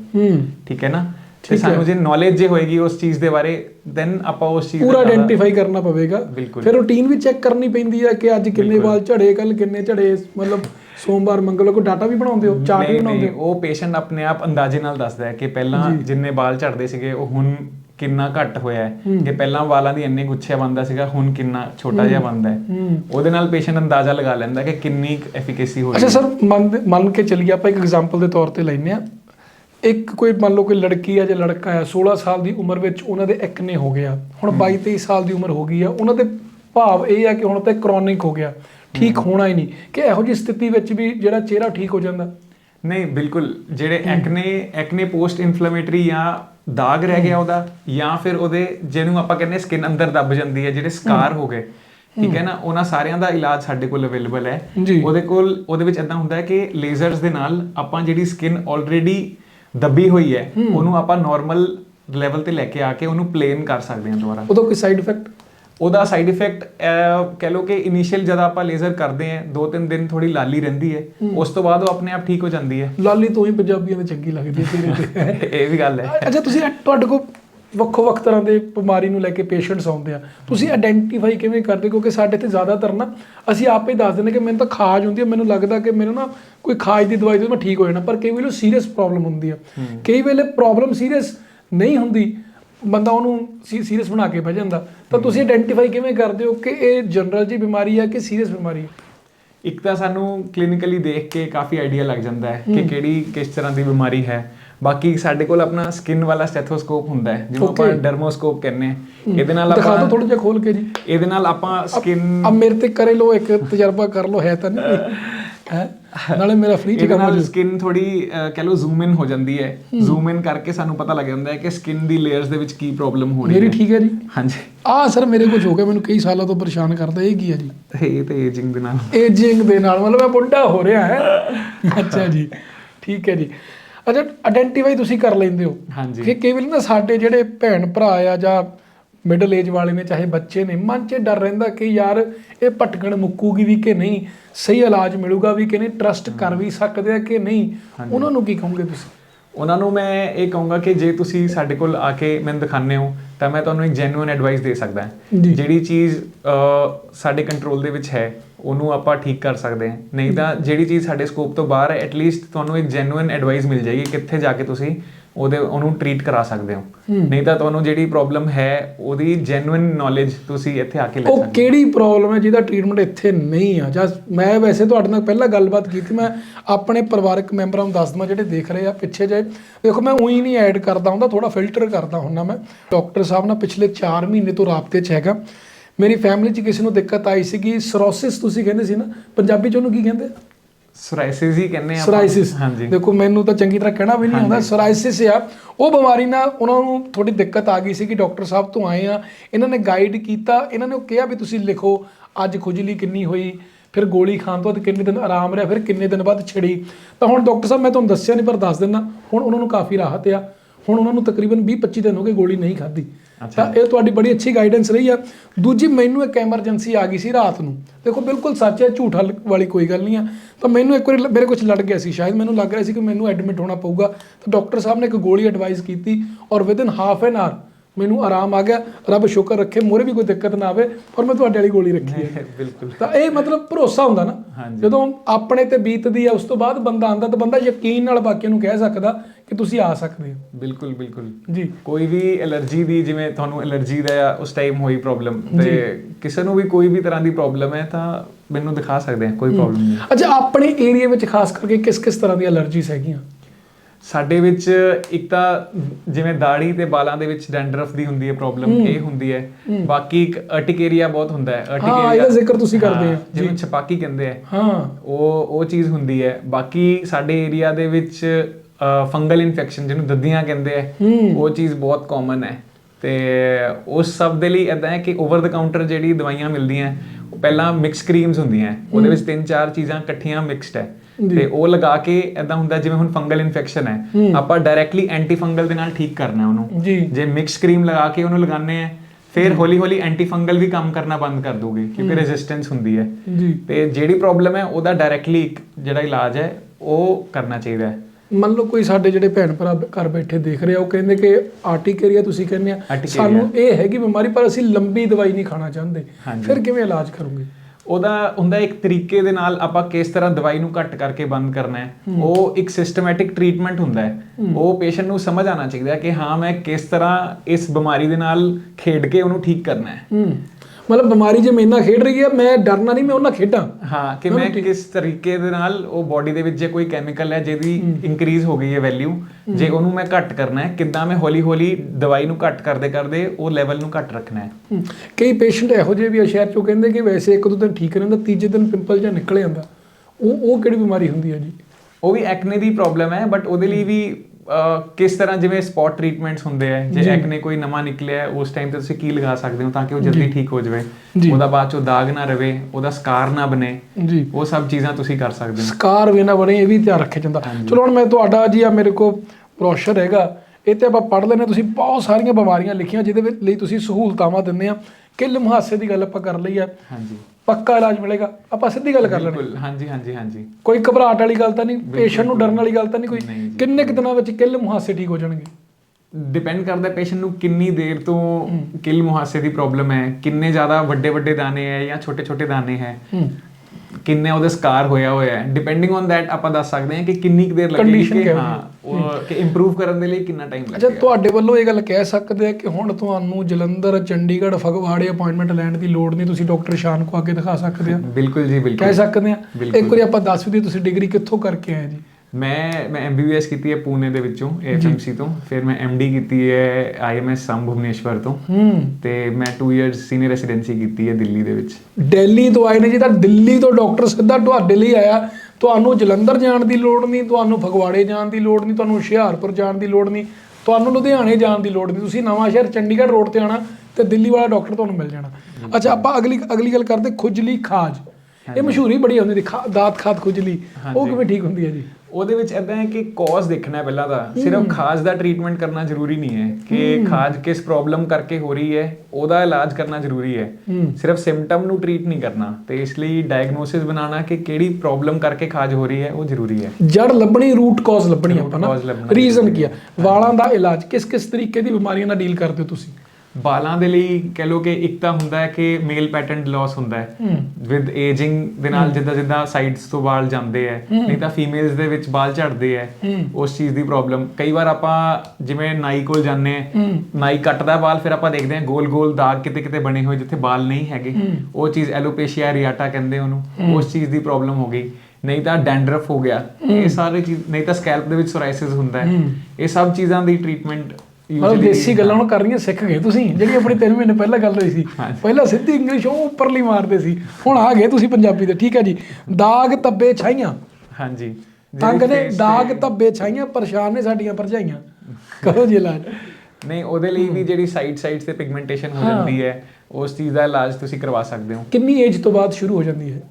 ਠੀਕ ਹੈ ਨਾ ਤੇ। ਸਾਨੂੰ ਜੇ ਨੌਲੇਜ ਜੇ ਹੋਏਗੀ ਉਸ ਚੀਜ਼ ਦੇ ਬਾਰੇ ਦੈਨ ਆਪਾਂ ਉਸ ਚੀਜ਼ ਪੂਰਾ ਆਇਡੈਂਟੀਫਾਈ ਕਰਨਾ ਪਵੇਗਾ। ਫਿਰ ਰੂਟੀਨ ਵੀ ਚੈੱਕ ਕਰਨੀ ਪੈਂਦੀ ਹੈ ਕਿ ਅੱਜ ਕਿੰਨੇ। ਵਾਲ ਝੜੇ ਕੱਲ ਕਿੰਨੇ ਝੜੇ ਮਤਲਬ ਸੋਮਵਾਰ ਮੰਗਲਵਾਰ ਕੋਈ ਡਾਟਾ ਵੀ ਬਣਾਉਂਦੇ ਹੋ ਚਾਰਟ ਵੀ ਬਣਾਉਂਦੇ ਹੋ ਉਹ ਪੇਸ਼ੈਂਟ ਆਪਣੇ ਆਪ ਅੰਦਾਜ਼ੇ ਨਾਲ ਦੱਸਦਾ ਹੈ ਕਿ ਪਹਿਲਾਂ। ਜਿੰਨੇ ਵਾਲ ਝੜਦੇ ਸੀਗੇ ਉਹ ਹੁਣ ਕਿੰਨਾ ਘੱਟ ਹੋਇਆ ਹੈ। ਕਿ ਪਹਿਲਾਂ ਵਾਲਾਂ ਦੀ ਇੰਨੇ ਗੁੱਛੇ ਬੰਦਾ ਸੀਗਾ ਹੁਣ ਕਿੰਨਾ ਛੋਟਾ ਜਿਹਾ ਬੰਦਾ ਹੈ। ਉਹਦੇ ਨਾਲ ਪੇਸ਼ੈਂਟ ਅੰਦਾਜ਼ਾ ਲਗਾ ਲੈਂਦਾ ਕਿ ਕਿੰਨੀ ਐਫੀਕੇਸੀ ਹੋ ਰਹੀ ਅੱਛਾ ਹੈ। ਸਰ ਮੰਨ ਕੇ ਚੱਲੀਏ ਆਪਾਂ ਇੱਕ ਐਗਜ਼ਾਮਪਲ ਦੇ ਤੌਰ ਤੇ ਲੈਨੇ ਆ ਇੱਕ ਕੋਈ ਮੰਨ ਲਓ ਕੋਈ ਲੜਕੀ ਆ ਜਾਂ ਲੜਕਾ ਆ 16 ਸਾਲ ਦੀ ਉਮਰ ਵਿੱਚ ਉਹਨਾਂ ਦੇ ਐਕਨੇ ਹੋ ਗਿਆ। ਹੁਣ 22 23 ਸਾਲ ਦੀ ਉਮਰ ਹੋ ਗਈ ਆ ਉਹਨਾਂ ਦੇ ਭਾਵ ਇਹ ਆ ਕਿ ਹੁਣ ਤਾਂ ਕ੍ਰੋਨਿਕ ਹੋ ਗਿਆ। ਠੀਕ ਹੋਣਾ ਹੀ ਨਹੀਂ। ਕਿ ਇਹੋ ਜਿਹੀ ਸਥਿਤੀ ਵਿੱਚ ਵੀ ਜਿਹੜਾ ਚਿਹਰਾ ਠੀਕ ਹੋ ਜਾਂਦਾ। ਨਹੀਂ ਬਿਲਕੁਲ। ਜਿਹੜੇ ਐਕਨੇ ਐਕਨੇ ਪੋਸਟ ਇਨਫਲੇਮੇਟਰੀ ਜਾਂ ਦਾਗ ਰਹਿ ਗਿਆ ਉਹਦਾ ਜਾਂ ਫਿਰ ਉਹਦੇ ਜਿਹਨੂੰ ਆਪਾਂ ਕਹਿੰਦੇ ਸਕਿਨ ਅੰਦਰ ਦੱਬ ਜਾਂਦੀ ਹੈ ਜਿਹੜੇ ਸਕਾਰ ਹੋ। ਗਏ ਠੀਕ ਹੈ ਨਾ? ਉਹਨਾਂ ਸਾਰਿਆਂ ਦਾ ਇਲਾਜ ਸਾਡੇ ਕੋਲ ਅਵੇਲੇਬਲ ਹੈ। ਉਹਦੇ ਕੋਲ ਉਹਦੇ ਵਿੱਚ ਇਦਾਂ ਹੁੰਦਾ ਹੈ ਕਿ ਲੇਜ਼ਰਸ ਦੇ ਨਾਲ ਆਪਾਂ ਜਿਹੜੀ ਸਕਿਨ ਆਲਰੇਡੀ ਦੱਬੀ ਹੋਈ ਹੈ ਉਹਨੂੰ ਆਪਾਂ ਨਾਰਮਲ ਲੈਵਲ ਤੇ ਲੈ ਕੇ ਆ ਕੇ ਉਹਨੂੰ ਪਲੇਨ ਕਰ ਸਕਦੇ ਹਾਂ ਦੁਬਾਰਾ। ਉਦੋਂ ਕੋਈ ਸਾਈਡ ਇਫੈਕਟ ਉਹਦਾ ਸਾਈਡ ਇਫੈਕਟ ਕਹਿ ਲਓ ਕਿ ਇਨੀਸ਼ੀਅਲ ਜਦ ਆਪਾਂ ਲੇਜ਼ਰ ਕਰਦੇ ਹਾਂ ਦੋ ਤਿੰਨ ਦਿਨ ਥੋੜੀ ਲਾਲੀ ਰਹਿੰਦੀ ਹੈ ਉਸ ਤੋਂ ਬਾਅਦ ਉਹ ਆਪਣੇ ਆਪ ਠੀਕ ਹੋ ਜਾਂਦੀ ਹੈ। ਲਾਲੀ ਤੋਂ ਹੀ ਪੰਜਾਬੀਆਂ ਦੇ ਚੰਗੀ ਲੱਗਦੀ ਹੈ ਤੇਰੇ ਤੇ [LAUGHS] ਇਹ ਵੀ ਗੱਲ ਹੈ। ਅੱਛਾ ਤੁਸੀਂ ਤੁਹਾਡੇ ਕੋਲ ਵੱਖੋ ਵੱਖ ਤਰ੍ਹਾਂ ਦੇ ਬਿਮਾਰੀ ਨੂੰ ਲੈ ਕੇ ਪੇਸ਼ੈਂਟਸ ਆਉਂਦੇ ਆ। ਤੁਸੀਂ ਆਇਡੈਂਟੀਫਾਈ ਕਿਵੇਂ ਕਰਦੇ ਕਿਉਂਕਿ ਸਾਡੇ ਤੇ ਜ਼ਿਆਦਾਤਰ ਨਾ ਅਸੀਂ ਆਪੇ ਹੀ ਦੱਸ ਦਿੰਦੇ ਕਿ ਮੈਨੂੰ ਤਾਂ ਖਾਜ ਹੁੰਦੀ ਹੈ ਮੈਨੂੰ ਲੱਗਦਾ ਕਿ ਮੈਨੂੰ ਨਾ ਕੋਈ ਖਾਜ ਦੀ ਦਵਾਈ ਦੇ ਮੈਂ ਠੀਕ ਹੋ ਜਾਣਾ ਪਰ ਕਈ ਵੇਲੇ ਸੀਰੀਅਸ ਪ੍ਰੋਬਲਮ ਹੁੰਦੀ ਆ। ਕਈ ਵੇਲੇ ਪ੍ਰੋਬਲਮ ਸੀਰੀਅਸ ਨਹੀਂ ਹੁੰਦੀ ਬੰਦਾ ਉਹਨੂੰ ਸੀਰੀਅਸ ਬਣਾ ਕੇ ਬਹਿ ਜਾਂਦਾ। ਤਾਂ ਤੁਸੀਂ ਆਇਡੈਂਟੀਫਾਈ ਕਿਵੇਂ ਕਰਦੇ ਹੋ ਕਿ ਇਹ ਜਨਰਲ ਜੀ ਬਿਮਾਰੀ ਹੈ ਕਿ ਸੀਰੀਅਸ ਬਿਮਾਰੀ ਹੈ ਇੱਕ ਤਾਂ ਸਾਨੂੰ ਕਲੀਨਿਕਲੀ ਦੇਖ ਕੇ ਕਾਫੀ ਆਈਡੀਆ ਲੱਗ ਜਾਂਦਾ ਹੈ ਕਿ ਕਿਹੜੀ ਕਿਸ ਤਰ੍ਹਾਂ ਦੀ ਬਿਮਾਰੀ ਹੈ। ਬਾਕੀ ਸਾਡੇ ਕੋਲ ਆਪਣਾ ਸਕਿਨ ਵਾਲਾ ਸਟੈਥੋਸਕੋਪ ਹੁੰਦਾ ਹੈ ਜਿਹਨੂੰ ਆਪਾਂ. ਡਰਮੋਸਕੋਪ ਕਹਿੰਦੇ ਹਾਂ। ਇਹਦੇ ਨਾਲ ਦਿਖਾ ਦਿਓ ਆਪਾਂ ਥੋੜਾ ਜਿਹਾ ਖੋਲ ਕੇ ਜੀ। ਇਹਦੇ ਨਾਲ ਆਪਾਂ ਸਕਿਨ ਅਬ ਮੇਰੇ ਤੇ ਕਰੇ ਲੋ ਇੱਕ ਤਜਰਬਾ ਕਰ ਲੋ ਹੈ ਤਾਂ ਨਹੀਂ? ਹੈ? ਨਾਲੇ ਮੇਰਾ ਫ੍ਰੀ ਚ ਕੰਮ ਹੋ ਸਕਿਨ ਥੋੜੀ ਕਹ ਲਓ ਜ਼ੂਮ ਇਨ ਹੋ ਜਾਂਦੀ ਹੈ। ਜ਼ੂਮ ਇਨ ਕਰਕੇ ਸਾਨੂੰ ਪਤਾ ਲੱਗ ਜਾਂਦਾ ਹੈ ਕਿ ਸਕਿਨ ਦੀ ਲੇਅਰਸ ਦੇ ਵਿੱਚ ਕੀ ਪ੍ਰੋਬਲਮ ਹੋ ਰਹੀ ਮੇਰੀ ਹੈ। ਠੀਕ ਹੈ ਜੀ। ਹਾਂਜੀ। ਆ ਸਰ ਮੇਰੇ ਕੁਝ ਹੋ ਗਿਆ ਮੈਨੂੰ ਕਈ ਸਾਲਾਂ ਤੋਂ ਪਰੇਸ਼ਾਨ ਕਰਦਾ ਇਹ ਕੀ ਹੈ ਜੀ? ਇਹ ਤੇ ਏਜਿੰਗ ਦੇ ਨਾਲ। ਏਜਿੰਗ ਦੇ ਨਾਲ ਮਤਲਬ ਮੈਂ ਬੁੱਢਾ ਹੋ ਰਿਹਾ ਹੈ। ਅੱਛਾ ਜੀ ਠੀਕ ਹੈ ਜੀ। ਅੱਛਾ ਆਇਡੈਂਟੀਫਾਈ ਤੁਸੀਂ ਕਰ ਲੈਂਦੇ ਹੋ। ਹਾਂਜੀ। ਕਿ ਕਈ ਵੇਲੇ ਨਾ ਸਾਡੇ ਜਿਹੜੇ ਭੈਣ ਭਰਾ ਆ ਜਾਂ ਮਿਡਲ ਏਜ ਵਾਲੇ ਨੇ ਚਾਹੇ ਬੱਚੇ ਨੇ ਮਨ 'ਚ ਡਰ ਰਹਿੰਦਾ ਕਿ ਯਾਰ ਇਹ ਭਟਕਣ ਮੁੱਕੂਗੀ ਵੀ ਕਿ ਨਹੀਂ ਸਹੀ ਇਲਾਜ ਮਿਲੂਗਾ ਵੀ ਕਿ ਨਹੀਂ ਟਰਸਟ ਕਰ ਵੀ ਸਕਦੇ ਆ ਕਿ ਨਹੀਂ ਉਹਨਾਂ ਨੂੰ ਕੀ ਕਹੋਗੇ ਤੁਸੀਂ? ਉਹਨਾਂ ਨੂੰ ਮੈਂ ਇਹ ਕਹੂੰਗਾ ਕਿ ਜੇ ਤੁਸੀਂ ਸਾਡੇ ਕੋਲ ਆ ਕੇ ਮੈਨੂੰ ਦਿਖਾਉਂਦੇ ਹੋ ਤਾਂ ਮੈਂ ਤੁਹਾਨੂੰ ਇੱਕ ਜੈਨੂਇਨ ਐਡਵਾਈਸ ਦੇ ਸਕਦਾ ਹਾਂ। ਜਿਹੜੀ ਚੀਜ਼ ਸਾਡੇ ਕੰਟਰੋਲ ਦੇ ਵਿੱਚ ਹੈ ਉਹਨੂੰ ਆਪਾਂ ਠੀਕ ਕਰ ਸਕਦੇ ਹਾਂ। ਨਹੀਂ ਤਾਂ ਜਿਹੜੀ ਚੀਜ਼ ਸਾਡੇ ਸਕੋਪ ਤੋਂ ਬਾਹਰ ਹੈ ਐਟਲੀਸਟ ਤੁਹਾਨੂੰ ਇੱਕ ਜੈਨੂਇਨ ਐਡਵਾਈਸ ਮਿਲ ਜਾਏਗੀ ਕਿੱਥੇ ਜਾ ਕੇ ਤੁਸੀਂ ਉਹਦੇ ਉਹਨੂੰ ਟਰੀਟ ਕਰਾ ਸਕਦੇ ਹੋ। ਨਹੀਂ ਤਾਂ ਤੁਹਾਨੂੰ ਜਿਹੜੀ ਪ੍ਰੋਬਲਮ ਹੈ ਉਹਦੀ ਜੈਨੂਇਨ ਨੌਲੇਜ ਤੁਸੀਂ ਇੱਥੇ ਆ ਕੇ ਲੈ ਉਹ ਸਕਦੇ ਕਿਹੜੀ ਪ੍ਰੋਬਲਮ ਹੈ ਜਿਹਦਾ ਟ੍ਰੀਟਮੈਂਟ ਇੱਥੇ ਨਹੀਂ ਆ? ਜਾਂ ਮੈਂ ਵੈਸੇ ਤੁਹਾਡੇ ਨਾਲ ਪਹਿਲਾਂ ਗੱਲਬਾਤ ਕੀਤੀ ਮੈਂ ਆਪਣੇ ਪਰਿਵਾਰਕ ਮੈਂਬਰਾਂ ਨੂੰ ਦੱਸ ਦਵਾਂ ਜਿਹੜੇ ਦੇਖ ਰਹੇ ਆ ਪਿੱਛੇ ਜੇ ਦੇਖੋ ਮੈਂ ਉਹੀ ਨਹੀਂ ਐਡ ਕਰਦਾ ਹੁੰਦਾ ਥੋੜਾ ਫਿਲਟਰ ਕਰਦਾ ਹੁੰਦਾ ਮੈਂ। ਡਾਕਟਰ ਸਾਹਿਬ ਨਾਲ ਪਿਛਲੇ 4 ਮਹੀਨੇ ਤੋਂ ਰਾਬਤੇ 'ਚ ਹੈਗਾ। ਮੇਰੀ ਫੈਮਿਲੀ 'ਚ ਕਿਸੇ ਨੂੰ ਦਿੱਕਤ ਆਈ ਸੀਗੀ। ਸਰੋਸਿਸ ਤੁਸੀਂ ਕਹਿੰਦੇ ਸੀ ਨਾ ਪੰਜਾਬੀ 'ਚ ਉਹਨੂੰ ਕੀ ਕਹਿੰਦੇ? ਸੋਰਾਇਸਿਸ ਹੀ ਕਹਿੰਦੇ ਆਪਾਂ। ਸੋਰਾਇਸਿਸ ਹਾਂਜੀ। ਦੇਖੋ ਮੈਨੂੰ ਤਾਂ ਚੰਗੀ ਤਰ੍ਹਾਂ ਕਹਿਣਾ ਵੀ ਨਹੀਂ ਆਉਂਦਾ ਸੋਰਾਇਸਿਸ ਆ। ਉਹ ਬਿਮਾਰੀ ਨਾਲ ਉਹਨਾਂ ਨੂੰ ਥੋੜੀ ਦਿੱਕਤ ਆ ਗਈ ਸੀ ਕਿ ਡਾਕਟਰ ਸਾਹਿਬ ਤੋਂ ਆਏ ਆ। ਇਹਨਾਂ ਨੇ ਗਾਈਡ ਕੀਤਾ ਇਹਨਾਂ ਨੇ ਉਹ ਕਿਹਾ ਵੀ ਤੁਸੀਂ ਲਿਖੋ ਅੱਜ ਖੁਜਲੀ ਕਿੰਨੀ ਹੋਈ ਫਿਰ ਗੋਲੀ ਖਾਣ ਤੋਂ ਬਾਅਦ ਕਿੰਨੇ ਦਿਨ ਆਰਾਮ ਰਿਹਾ ਫਿਰ ਕਿੰਨੇ ਦਿਨ ਬਾਅਦ ਛਿੜੀ। ਤਾਂ ਹੁਣ ਡਾਕਟਰ ਸਾਹਿਬ ਮੈਂ ਤੁਹਾਨੂੰ ਦੱਸਿਆ ਨਹੀਂ ਪਰ ਦੱਸ ਦਿੰਦਾ ਹੁਣ ਉਹਨਾਂ ਨੂੰ ਕਾਫੀ ਰਾਹਤ ਆ। ਹੁਣ ਉਹਨਾਂ ਨੂੰ ਤਕਰੀਬਨ 20 25 ਦਿਨ ਹੋ ਗਏ ਗੋਲੀ ਨਹੀਂ ਖਾਧੀ। ਤਾਂ ਇਹ ਤੁਹਾਡੀ ਬੜੀ ਅੱਛੀ ਗਾਈਡੈਂਸ ਰਹੀ ਆ। ਦੂਜੀ ਮੈਨੂੰ ਇੱਕ ਐਮਰਜੈਂਸੀ ਆ ਗਈ ਸੀ ਰਾਤ ਨੂੰ। ਦੇਖੋ ਬਿਲਕੁਲ ਸੱਚ ਹੈ ਝੂਠ ਵਾਲੀ ਕੋਈ ਗੱਲ ਨਹੀਂ ਆ। ਤਾਂ ਮੈਨੂੰ ਇੱਕ ਵਾਰੀ ਮੇਰੇ ਕੁਝ ਲੜ ਗਿਆ ਸੀ। ਸ਼ਾਇਦ ਮੈਨੂੰ ਲੱਗ ਰਿਹਾ ਸੀ ਕਿ ਮੈਨੂੰ ਐਡਮਿਟ ਹੋਣਾ ਪਊਗਾ। ਤਾਂ ਡਾਕਟਰ ਸਾਹਿਬ ਨੇ ਇੱਕ ਗੋਲੀ ਐਡਵਾਈਸ ਕੀਤੀ ਔਰ ਵਿਦਨ ਹਾਫ ਐਨ ਆਰ ਮੈਨੂੰ ਆਰਾਮ ਆ ਗਿਆ ਰੱਬ ਸ਼ੁਕਰ ਰੱਖੇ ਮੋਰੇ ਵੀ ਕੋਈ ਦਿੱਕਤ ਨਾ ਆਵੇ ਪਰ ਮੈਂ ਤੁਹਾਡੇ ਵਾਲੀ ਗੋਲੀ ਰੱਖੀ ਹੈ। [LAUGHS] ਬਿਲਕੁਲ। ਤਾਂ ਇਹ ਮਤਲਬ ਭਰੋਸਾ ਹੁੰਦਾ ਨਾ। ਜਦੋਂ ਆਪਣੇ ਤੇ ਬੀਤਦੀ ਆ ਉਸ ਤੋਂ ਬਾਅਦ ਬੰਦਾ ਆਂਦਾ ਤਾਂ ਬੰਦਾ ਯਕੀਨ ਨਾਲ ਬਾਕੀਆਂ ਨੂੰ ਕਹਿ ਸਕਦਾ ਕਿ ਤੁਸੀਂ ਆ ਸਕਦੇ ਹੋ। ਬਿਲਕੁਲ ਬਿਲਕੁਲ। ਜੀ। ਕੋਈ ਵੀ ਐਲਰਜੀ ਦੀ ਜਿਵੇਂ ਤੁਹਾਨੂੰ ਐਲਰਜੀ ਦਾ ਉਸ ਟਾਈਮ ਹੋਈ ਪ੍ਰੋਬਲਮ ਤੇ ਕਿਸੇ ਨੂੰ ਵੀ ਕੋਈ ਵੀ ਤਰ੍ਹਾਂ ਦੀ ਪ੍ਰੋਬਲਮ ਹੈ ਤਾਂ ਮੈਨੂੰ ਦਿਖਾ ਸਕਦੇ ਆ ਕੋਈ ਪ੍ਰੋਬਲਮ ਨਹੀਂ। ਅੱਛਾ ਆਪਣੇ ਏਰੀਆ ਵਿੱਚ ਖਾਸ ਕਰਕੇ ਕਿਸ ਕਿਸ ਤਰ੍ਹਾਂ ਦੀਆਂ ਅਲਰਜੀਸ ਹੈਗੀਆਂ? ਸਾਡੇ ਵਿੱਚ ਇੱਕ ਤਾਂ ਜਿਵੇਂ ਦਾੜੀ ਤੇ ਬਾਲਾਂ ਦੇ ਵਿੱਚ ਡੈਂਡਰਫ ਦੀ ਹੁੰਦੀ ਹੈ ਪ੍ਰੋਬਲਮ ਇਹ ਹੁੰਦੀ ਹੈ। ਬਾਕੀ ਇੱਕ ਅਰਟਿਕੇਰੀਆ ਬਹੁਤ ਹੁੰਦਾ ਹੈ। ਹਾਂ ਇਹਦਾ ਜ਼ਿਕਰ ਤੁਸੀਂ ਕਰਦੇ ਆ। ਜਿਵੇਂ ਛਪਾਕੀ ਕਹਿੰਦੇ ਆ। ਹਾਂ। ਉਹ ਉਹ ਚੀਜ਼ ਹੁੰਦੀ ਹੈ। ਬਾਕੀ ਸਾਡੇ ਏਰੀਆ ਦੇ ਵਿੱਚ ਫੰਗਲ ਇਨਫੈਕਸ਼ਨ ਜਿਹਨੂੰ ਦੱਦੀਆਂ ਕਹਿੰਦੇ ਆ ਉਹ ਚੀਜ਼ ਬਹੁਤ ਕਾਮਨ ਹੈ। ਤੇ ਉਸ ਸਭ ਦੇ ਲਈ ਇਦਾਂ ਹੈ ਕਿ ਓਵਰ ਦ ਕਾਊਂਟਰ ਜਿਹੜੀ ਦਵਾਈਆਂ ਮਿਲਦੀਆਂ ਪਹਿਲਾਂ ਮਿਕਸ ਕਰੀਮਸ ਹੁੰਦੀਆਂ। ਉਹਦੇ ਵਿੱਚ ਤਿੰਨ ਚਾਰ ਚੀਜ਼ਾਂ ਇਕੱਠੀਆਂ ਮਿਕਸਡ ਹੈ। ਤੇ ਉਹ ਲਗਾ ਕੇ ਇਦਾਂ ਹੁੰਦਾ ਜਿਵੇਂ ਹੁਣ ਫੰਗਲ ਇਨਫੈਕਸ਼ਨ ਹੈ ਆਪਾਂ ਡਾਇਰੈਕਟਲੀ ਐਂਟੀ ਫੰਗਲ ਦੇ ਨਾਲ ਠੀਕ ਕਰਨਾ ਉਹਨੂੰ। ਜੀ। ਮਿਕਸ ਕਰੀਮ ਲਗਾ ਕੇ ਉਹਨੂੰ ਲਗਾਉਂਦੇ ਆ ਫਿਰ ਹੌਲੀ ਹੌਲੀ ਐਂਟੀ ਫੰਗਲ ਵੀ ਕੰਮ ਕਰਨਾ ਬੰਦ ਕਰ ਦੂਗੀ ਕਿਉਂਕਿ ਰੈਜ਼ਿਸਟੈਂਸ ਹੁੰਦੀ ਹੈ। ਤੇ ਜਿਹੜੀ ਪ੍ਰੋਬਲਮ ਹੈ ਉਹਦਾ ਡਾਇਰੈਕਟਲੀ ਜਿਹੜਾ ਇਲਾਜ ਹੈ ਉਹ ਕਰਨਾ ਚਾਹੀਦਾ ਹੈ। ਮੰਨ ਲਓ ਕੋਈ ਸਾਡੇ ਜਿਹੜੇ ਭੈਣ ਭਰਾ ਘਰ ਬੈਠੇ ਦੇਖ ਰਹੇ ਆ ਉਹ ਕਹਿੰਦੇ ਕਿ ਆਰਟੀਕੇਰੀਆ ਤੁਸੀਂ ਕਹਿੰਦੇ ਆ। ਸਾਨੂੰ ਇਹ ਹੈਗੀ ਬਿਮਾਰੀ ਪਰ ਅਸੀਂ ਲੰਬੀ ਦਵਾਈ ਨਹੀਂ ਖਾਣਾ ਚਾਹੁੰਦੇ। ਫਿਰ ਕਿਵੇਂ ਇਲਾਜ ਕਰੋਗੇ? ਉਹਦਾ ਹੁੰਦਾ ਇੱਕ ਤਰੀਕੇ ਦੇ ਨਾਲ ਆਪਾਂ ਕਿਸ ਤਰ੍ਹਾਂ ਦਵਾਈ ਨੂੰ ਘੱਟ ਕਰਕੇ ਬੰਦ ਕਰਨਾ ਹੈ ਉਹ ਇੱਕ ਸਿਸਟਮੈਟਿਕ ਟ੍ਰੀਟਮੈਂਟ ਹੁੰਦਾ ਹੈ। ਉਹ ਪੇਸ਼ੈਂਟ ਨੂੰ ਸਮਝ ਆਉਣਾ ਚਾਹੀਦਾ ਕਿ ਹਾਂ ਮੈਂ ਕਿਸ ਤਰ੍ਹਾਂ ਇਸ ਬਿਮਾਰੀ ਦੇ ਨਾਲ ਖੇਡ ਕੇ ਉਹਨੂੰ ਠੀਕ ਕਰਨਾ ਹੂੰ। ਮਤਲਬ ਬਿਮਾਰੀ ਜੇ ਮੇਰੇ ਨਾਲ ਖੇਡ ਰਹੀ ਹੈ ਮੈਂ ਡਰਨਾ ਨਹੀਂ ਮੈਂ ਉਹਨਾਂ ਖੇਡਾਂ। ਹਾਂ ਕਿ ਮੈਂ ਕਿਸ ਤਰੀਕੇ ਦੇ ਨਾਲ ਉਹ ਬਾਡੀ ਦੇ ਵਿੱਚ ਜੇ ਕੋਈ ਕੈਮੀਕਲ ਹੈ ਜਿਹਦੀ ਇਨਕਰੀਜ਼ ਹੋ ਗਈ ਹੈ ਵੈਲਿਊ ਜੇ ਉਹਨੂੰ ਮੈਂ ਘੱਟ ਕਰਨਾ ਹੈ ਕਿੱਦਾਂ ਮੈਂ ਹੌਲੀ ਹੌਲੀ ਦਵਾਈ ਨੂੰ ਘੱਟ ਕਰਦੇ ਕਰਦੇ ਉਹ ਲੈਵਲ ਨੂੰ ਘੱਟ ਰੱਖਣਾ ਹੈ। ਕਈ ਪੇਸ਼ੈਂਟ ਇਹੋ ਜਿਹੇ ਵੀ ਆ ਸ਼ਹਿਰ ਚੋਂ ਕਹਿੰਦੇ ਕਿ ਵੈਸੇ ਇੱਕ ਦੋ ਦਿਨ ਠੀਕ ਰਹਿੰਦਾ ਤੀਜੇ ਦਿਨ ਪਿੰਪਲ ਜਾਂ ਨਿਕਲ ਜਾਂਦਾ। ਉਹ ਉਹ ਕਿਹੜੀ ਬਿਮਾਰੀ ਹੁੰਦੀ ਹੈ ਜੀ? ਉਹ ਵੀ ਐਕਨੇ ਦੀ ਪ੍ਰੋਬਲਮ ਹੈ ਬਟ ਉਹਦੇ ਲਈ ਵੀ ਕਿਸ ਤਰ੍ਹਾਂ ਜਿਵੇਂ ਸਪੌਟ ਟ੍ਰੀਟਮੈਂਟਸ ਹੁੰਦੇ ਆ ਜੇ ਐਕਨੇ ਕੋਈ ਨਵਾਂ ਨਿਕਲਿਆ ਹੈ, ਉਸ ਟਾਈਮ ਤੇ ਤੁਸੀਂ ਕੀ ਲਗਾ ਸਕਦੇ ਹੋ ਤਾਂ ਕਿ ਉਹ ਜਲਦੀ ਠੀਕ ਹੋ ਜਾਵੇ। ਉਹਦਾ ਬਾਅਦ ਚੋਂ ਦਾਗ ਨਾ ਰਵੇ ਉਹਦਾ ਸਕਾਰ ਨਾ ਬਣੇ। ਜੀ। ਉਹ ਸਭ ਚੀਜ਼ਾਂ ਤੁਸੀਂ ਕਰ ਸਕਦੇ ਹੋ। ਸਕਾਰ ਵੀ ਨਾ ਬਣੇ ਇਹ ਵੀ ਧਿਆਨ ਰੱਖਿਆ ਜਾਂਦਾ। ਚਲੋ ਹੁਣ ਮੈਂ ਤੁਹਾਡਾ ਜੀ ਆ ਮੇਰੇ ਕੋਲ ਬ੍ਰੋਸ਼ਰ ਹੈਗਾ। ਇਹ ਤੇ ਆਪਾਂ ਪੜ੍ਹ ਲੈਨੇ ਤੁਸੀਂ ਬਹੁਤ ਸਾਰੀਆਂ ਬਿਮਾਰੀਆਂ ਲਿਖੀਆਂ ਜਿਹਦੇ ਲਈ ਤੁਸੀਂ ਸਹੂਲਤਾਵਾਂ ਦਿੰਦੇ ਆ ਕਿਲ ਮੁਹਾਸੇ ਦੀ ਗੱਲ ਆਪਾਂ ਕਰ ਲਈ ਆ। ਹਾਂਜੀ। ਪੱਕਾ ਇਲਾਜ ਮਿਲੇਗਾ। ਆਪਾਂ ਸਿੱਧੀ ਗੱਲ ਕਰ ਲੈਣੀ ਬਿਲਕੁਲ ਹਾਂਜੀ ਹਾਂਜੀ ਹਾਂਜੀ। ਕੋਈ ਘਬਰਾਹਟ ਵਾਲੀ ਗੱਲ ਤਾਂ ਨਹੀਂ ਪੇਸ਼ੈਂਟ ਨੂੰ ਡਰਨ ਵਾਲੀ ਗੱਲ ਤਾਂ ਨਹੀਂ ਕੋਈ। ਕਿੰਨੇ ਕੁ ਦਿਨਾਂ ਵਿੱਚ ਕਿਲ ਮੁਹਾਸੇ ਠੀਕ ਹੋ ਜਾਣਗੇ? ਡਿਪੈਂਡ ਕਰਦਾ ਪੇਸ਼ੈਂਟ ਨੂੰ ਕਿੰਨੀ ਦੇਰ ਤੋਂ ਕਿਲ ਮੁਹਾਸੇ ਦੀ ਪ੍ਰੋਬਲਮ ਹੈ ਕਿੰਨੇ ਜ਼ਿਆਦਾ ਵੱਡੇ ਵੱਡੇ ਦਾਣੇ ਹੈ ਜਾਂ ਛੋਟੇ ਛੋਟੇ ਦਾਣੇ ਹੂੰ। ਕਿੰਨੇ ਉਹਦਾ ਸਕਾਰ ਹੋਇਆ ਹੋਇਆ ਹੈ। ਡਿਪੈਂਡਿੰਗ ਔਨ that ਆਪਾਂ ਦੱਸ ਸਕਦੇ ਹਾਂ ਕਿ ਕਿੰਨੀ ਕੁ ਦੇਰ ਲੱਗੇਗੀ ਕਿ ਹਾਂ ਉਹ ਕਿ ਇੰਪਰੂਵ ਕਰਨ ਦੇ ਲਈ ਕਿੰਨਾ ਟਾਈਮ ਅੱਛਾ ਲੱਗੇਗਾ। ਤੁਹਾਡੇ ਵੱਲੋਂ ਇਹ ਗੱਲ ਕਹਿ ਸਕਦੇ ਆ ਕਿ ਹੁਣ ਤੁਹਾਨੂੰ ਜਲੰਧਰ ਚੰਡੀਗੜ੍ਹ ਫਗਵਾੜੇ ਅਪਾਇੰਟਮੈਂਟ ਲੈਣ ਦੀ ਲੋੜ ਨਹੀਂ ਤੁਸੀਂ ਡਾਕਟਰ ਸ਼ਾਨ ਕੋ ਅੱਗੇ ਦਿਖਾ ਸਕਦੇ ਆ। ਬਿਲਕੁਲ ਜੀ ਬਿਲਕੁਲ। ਕਹਿ ਸਕਦੇ ਆ। ਇੱਕ ਵਾਰੀ ਆਪਾਂ ਦੱਸ ਵੀ ਦਿਓ ਤੁਸੀਂ ਡਿਗਰੀ ਕਿੱਥੋਂ ਕਰਕੇ ਆਏ ਜੀ? ਮੈਂ ਮੈਂ ਐਮਬੀਬੀਐਸ ਕੀਤੀ ਹੈ ਪੂਨੇ ਦੇ ਵਿੱਚੋਂ ਏਐਫਐਮਸੀ ਤੋਂ। ਫਿਰ ਮੈਂ ਐਮਡੀ ਕੀਤੀ ਹੈ ਆਈਐਮਐਸ ਸਮ ਭੁਵਨੇਸ਼ਵਰ ਤੋਂ। ਤੇ ਮੈਂ 2 ਇਅਰਸ ਸੀਨੀਅਰ ਰੈਜ਼ੀਡੈਂਸੀ ਕੀਤੀ ਹੈ ਦਿੱਲੀ ਦੇ ਵਿੱਚ। ਦਿੱਲੀ ਤੋਂ ਆਏ ਨੇ ਜੀ ਤਾਂ ਦਿੱਲੀ ਤੋਂ ਡਾਕਟਰ ਸਿੱਧਾ ਤੁਹਾਡੇ ਲਈ ਆਇਆ। ਤੁਹਾਨੂੰ ਜਲੰਧਰ ਜਾਣ ਦੀ ਲੋੜ ਨਹੀਂ ਤੁਹਾਨੂੰ ਫਗਵਾੜੇ ਜਾਣ ਦੀ ਲੋੜ ਨਹੀਂ ਤੁਹਾਨੂੰ ਹੁਸ਼ਿਆਰਪੁਰ ਜਾਣ ਦੀ ਲੋੜ ਨਹੀਂ ਤੁਹਾਨੂੰ ਲੁਧਿਆਣੇ ਜਾਣ ਦੀ ਲੋੜ ਨਹੀਂ। ਤੁਸੀਂ ਨਵਾਂ ਸ਼ਹਿਰ ਚੰਡੀਗੜ੍ਹ ਰੋਡ ਤੇ ਆਣਾ ਤੇ ਦਿੱਲੀ ਵਾਲਾ ਡਾਕਟਰ ਤੁਹਾਨੂੰ ਮਿਲ ਜਾਣਾ। ਅੱਛਾ ਆਪਾਂ ਅਗਲੀ ਅਗਲੀ ਗੱਲ ਕਰਦੇ ਖੁਜਲੀ ਖਾਜ। ਇਹ ਮਸ਼ਹੂਰੀ ਬੜੀ ਹੁੰਦੀ ਦੀ ਦਾਤ ਖਾਦ ਖੁਜਲੀ। ਉਹ ਕਿਵੇਂ ਠੀਕ ਹੁੰਦੀ ਹੈ ਜੀ? ਉਹਦੇ ਵਿੱਚ ਇਦਾਂ ਹੈ ਕਿ ਕਾਜ਼ ਦੇਖਣਾ ਹੈ ਪਹਿਲਾਂ ਤਾਂ। ਸਿਰਫ ਖਾਜ ਦਾ ਟ੍ਰੀਟਮੈਂਟ ਕਰਨਾ ਜ਼ਰੂਰੀ ਨਹੀਂ ਹੈ ਕਿ ਖਾਜ ਕਿਸ ਪ੍ਰੋਬਲਮ ਕਰਕੇ ਹੋ ਰਹੀ ਹੈ ਉਹਦਾ ਇਲਾਜ ਕਰਨਾ ਜ਼ਰੂਰੀ ਹੈ। ਸਿਰਫ ਸਿੰਪਟਮ ਨੂੰ ਟ੍ਰੀਟ ਨਹੀਂ ਕਰਨਾ। ਤੇ ਇਸ ਲਈ ਡਾਇਗਨੋਸਿਸ ਬਣਾਉਣਾ ਕਿ ਕਿਹੜੀ ਪ੍ਰੋਬਲਮ ਕਰਕੇ ਖਾਜ ਹੋ ਰਹੀ ਹੈ ਉਹ ਜ਼ਰੂਰੀ ਹੈ। ਜੜ ਲੱਭਣੀ ਰੂਟ ਕਾਜ਼ ਲੱਭਣੀ ਆਪਾਂ ਨਾ। ਰੀਜ਼ਨ ਕੀ ਆ? ਵਾਲਾਂ ਦਾ ਇਲਾਜ ਕਿਸ ਕਿਸ ਤਰੀਕੇ ਦੀ ਬਿਮਾਰੀਆਂ ਨਾਲ ਡੀਲ ਕਰਦੇ ਹੋ ਤੁਸੀਂ? ਬਾਲਾਂ ਦੇ ਲਈ ਕਹਿ ਲੋ ਕਿ ਇੱਕ ਤਾਂ ਹੁੰਦਾ ਹੈ ਕਿ ਮੇਲ ਪੈਟਰਨ ਲਾਸ ਹੁੰਦਾ ਹੈ। ਵਿਦ ਏਜਿੰਗ ਦੇ ਨਾਲ ਜਿੱਦਾਂ ਜਿੱਦਾਂ ਸਾਈਡਸ ਤੋਂ ਵਾਲ ਜਾਂਦੇ ਹੈ ਨਹੀਂ ਤਾਂ ਫੀਮੇਲਸ ਦੇ ਵਿੱਚ ਵਾਲ ਝੜਦੇ ਹੈ ਉਸ ਚੀਜ਼ ਦੀ ਪ੍ਰੋਬਲਮ ਕਈ ਵਾਰ ਆਪਾਂ ਜਿਵੇਂ ਨਾਈ ਕੋਲ ਜਾਂਦੇ ਆ ਨਾਈ ਕੱਟਦਾ ਵਾਲ ਫਿਰ ਆਪਾਂ ਦੇਖਦੇ ਹਾਂ ਗੋਲ ਗੋਲ ਦਾਗ ਕਿਤੇ ਕਿਤੇ ਬਣੇ ਹੋਏ ਜਿੱਥੇ ਵਾਲ ਨਹੀਂ ਹੈਗੇ। ਉਹ ਚੀਜ਼ ਐਲੋਪੇਸ਼ੀਆ ਰੀਆਟਾ ਕਹਿੰਦੇ ਉਹਨੂੰ। ਉਸ ਚੀਜ਼ ਦੀ ਪ੍ਰੋਬਲਮ ਹੋ ਗਈ। ਨਹੀਂ ਤਾਂ ਡੈਂਡਰਫ ਹੋ ਗਿਆ। ਇਹ ਸਾਰੇ ਚੀਜ਼ ਨਹੀਂ ਤਾਂ ਸਕੈਲਪ ਦੇ ਵਿੱਚ ਸੋਰਾਇਸਿਸ ਹੁੰਦਾ ਹੈ। ਇਹ ਸਭ ਚੀਜ਼ਾਂ ਦੀ ਟ੍ਰੀਟਮੈਂਟ ਮਤਲਬ ਦੇਸੀ ਗੱਲਾਂ ਹੁਣ ਕਰਨੀਆਂ ਸਿੱਖ ਗਏ ਤੁਸੀਂ ਜਿਹੜੀ ਆਪਣੀ 3 ਮਹੀਨੇ ਪਹਿਲਾਂ ਗੱਲ ਹੋਈ ਸੀ। ਪਹਿਲਾਂ ਸਿੱਧੀ ਇੰਗਲਿਸ਼ ਉਹ ਉੱਪਰਲੀ ਮਾਰਦੇ ਸੀ। ਹੁਣ ਆ ਗਏ ਤੁਸੀਂ ਪੰਜਾਬੀ ਦੇ ਠੀਕ ਹੈ ਜੀ। ਦਾਗ ਤੱਬੇ ਛਾਈਆਂ। ਹਾਂਜੀ। ਤੰਗ ਨੇ ਤੇ- ਦਾਗ ਤੱਬੇ ਛਾਈਆਂ ਪਰੇਸ਼ਾਨ ਨੇ ਸਾਡੀਆਂ ਭਰਜਾਈਆਂ। ਕਰੋ ਜੀ ਇਲਾਜ। ਨਹੀਂ ਉਹਦੇ ਲਈ ਵੀ ਜਿਹੜੀ ਸਾਈਡ ਸਾਈਡਸ ਤੇ ਪਿਗਮੈਂਟੇਸ਼ਨ ਹੋ ਜਾਂਦੀ ਹੈ। ਉਸ ਚੀਜ਼ ਦਾ ਇਲਾਜ ਤੁਸੀਂ ਕਰਵਾ ਸਕਦੇ ਹੋ। ਕਿੰਨੀ ਏਜ ਤੋਂ ਬਾਅਦ ਸ਼ੁਰੂ ਹੋ ਜਾਂਦੀ ਹੈ?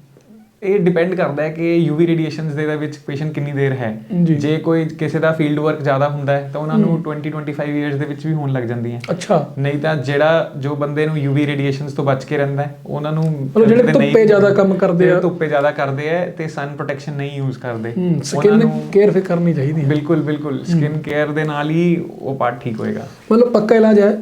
ਇਹ ਡਿਪੈਂਡ ਕਰਦਾ ਹੈ ਕਿ ਯੂਵੀ ਰੇਡੀਏਸ਼ਨਸ ਦੇ ਵਿੱਚ ਪੇਸ਼ੈਂਟ ਕਿੰਨੀ ਦੇਰ ਹੈ। ਜੀ। ਕੋਈ ਕਿਸੇ ਦਾ ਫੀਲਡ ਵਰਕ ਜ਼ਿਆਦਾ ਹੁੰਦਾ ਹੈ ਤਾਂ ਉਹਨਾਂ ਨੂੰ 20 25 ਇਅਰਸ ਦੇ ਵਿੱਚ ਵੀ ਹੋਣ ਲੱਗ ਜਾਂਦੀਆਂ ਅੱਛਾ। ਨਹੀਂ ਤਾਂ ਜਿਹੜਾ ਜੋ ਬੰਦੇ ਨੂੰ ਯੂਵੀ ਰੇਡੀਏਸ਼ਨਸ ਤੋਂ ਬਚ ਕੇ ਰਹਿੰਦਾ ਹੈ ਉਹਨਾਂ ਨੂੰ ਮਤਲਬ ਜਿਹੜੇ ਧੁੱਪੇ ਜ਼ਿਆਦਾ ਕੰਮ ਕਰਦੇ ਆ। ਧੁੱਪੇ ਜ਼ਿਆਦਾ ਕਰਦੇ ਆ ਤੇ ਸਨ ਪ੍ਰੋਟੈਕਸ਼ਨ ਨਹੀਂ ਯੂਜ਼ ਕਰਦੇ ਸਕਿਨ ਕੇਅਰ ਫਿਰ ਕਰਨੀ ਚਾਹੀਦੀ ਹੈ। ਬਿਲਕੁਲ ਬਿਲਕੁਲ। ਸਕਿਨ ਕੇਅਰ ਦੇ ਨਾਲ ਹੀ ਉਹ ਪਾਰਟ ਠੀਕ ਹੋਏਗਾ। ਮਤਲਬ ਪੱਕਾ ਇਲਾਜ ਹੈ?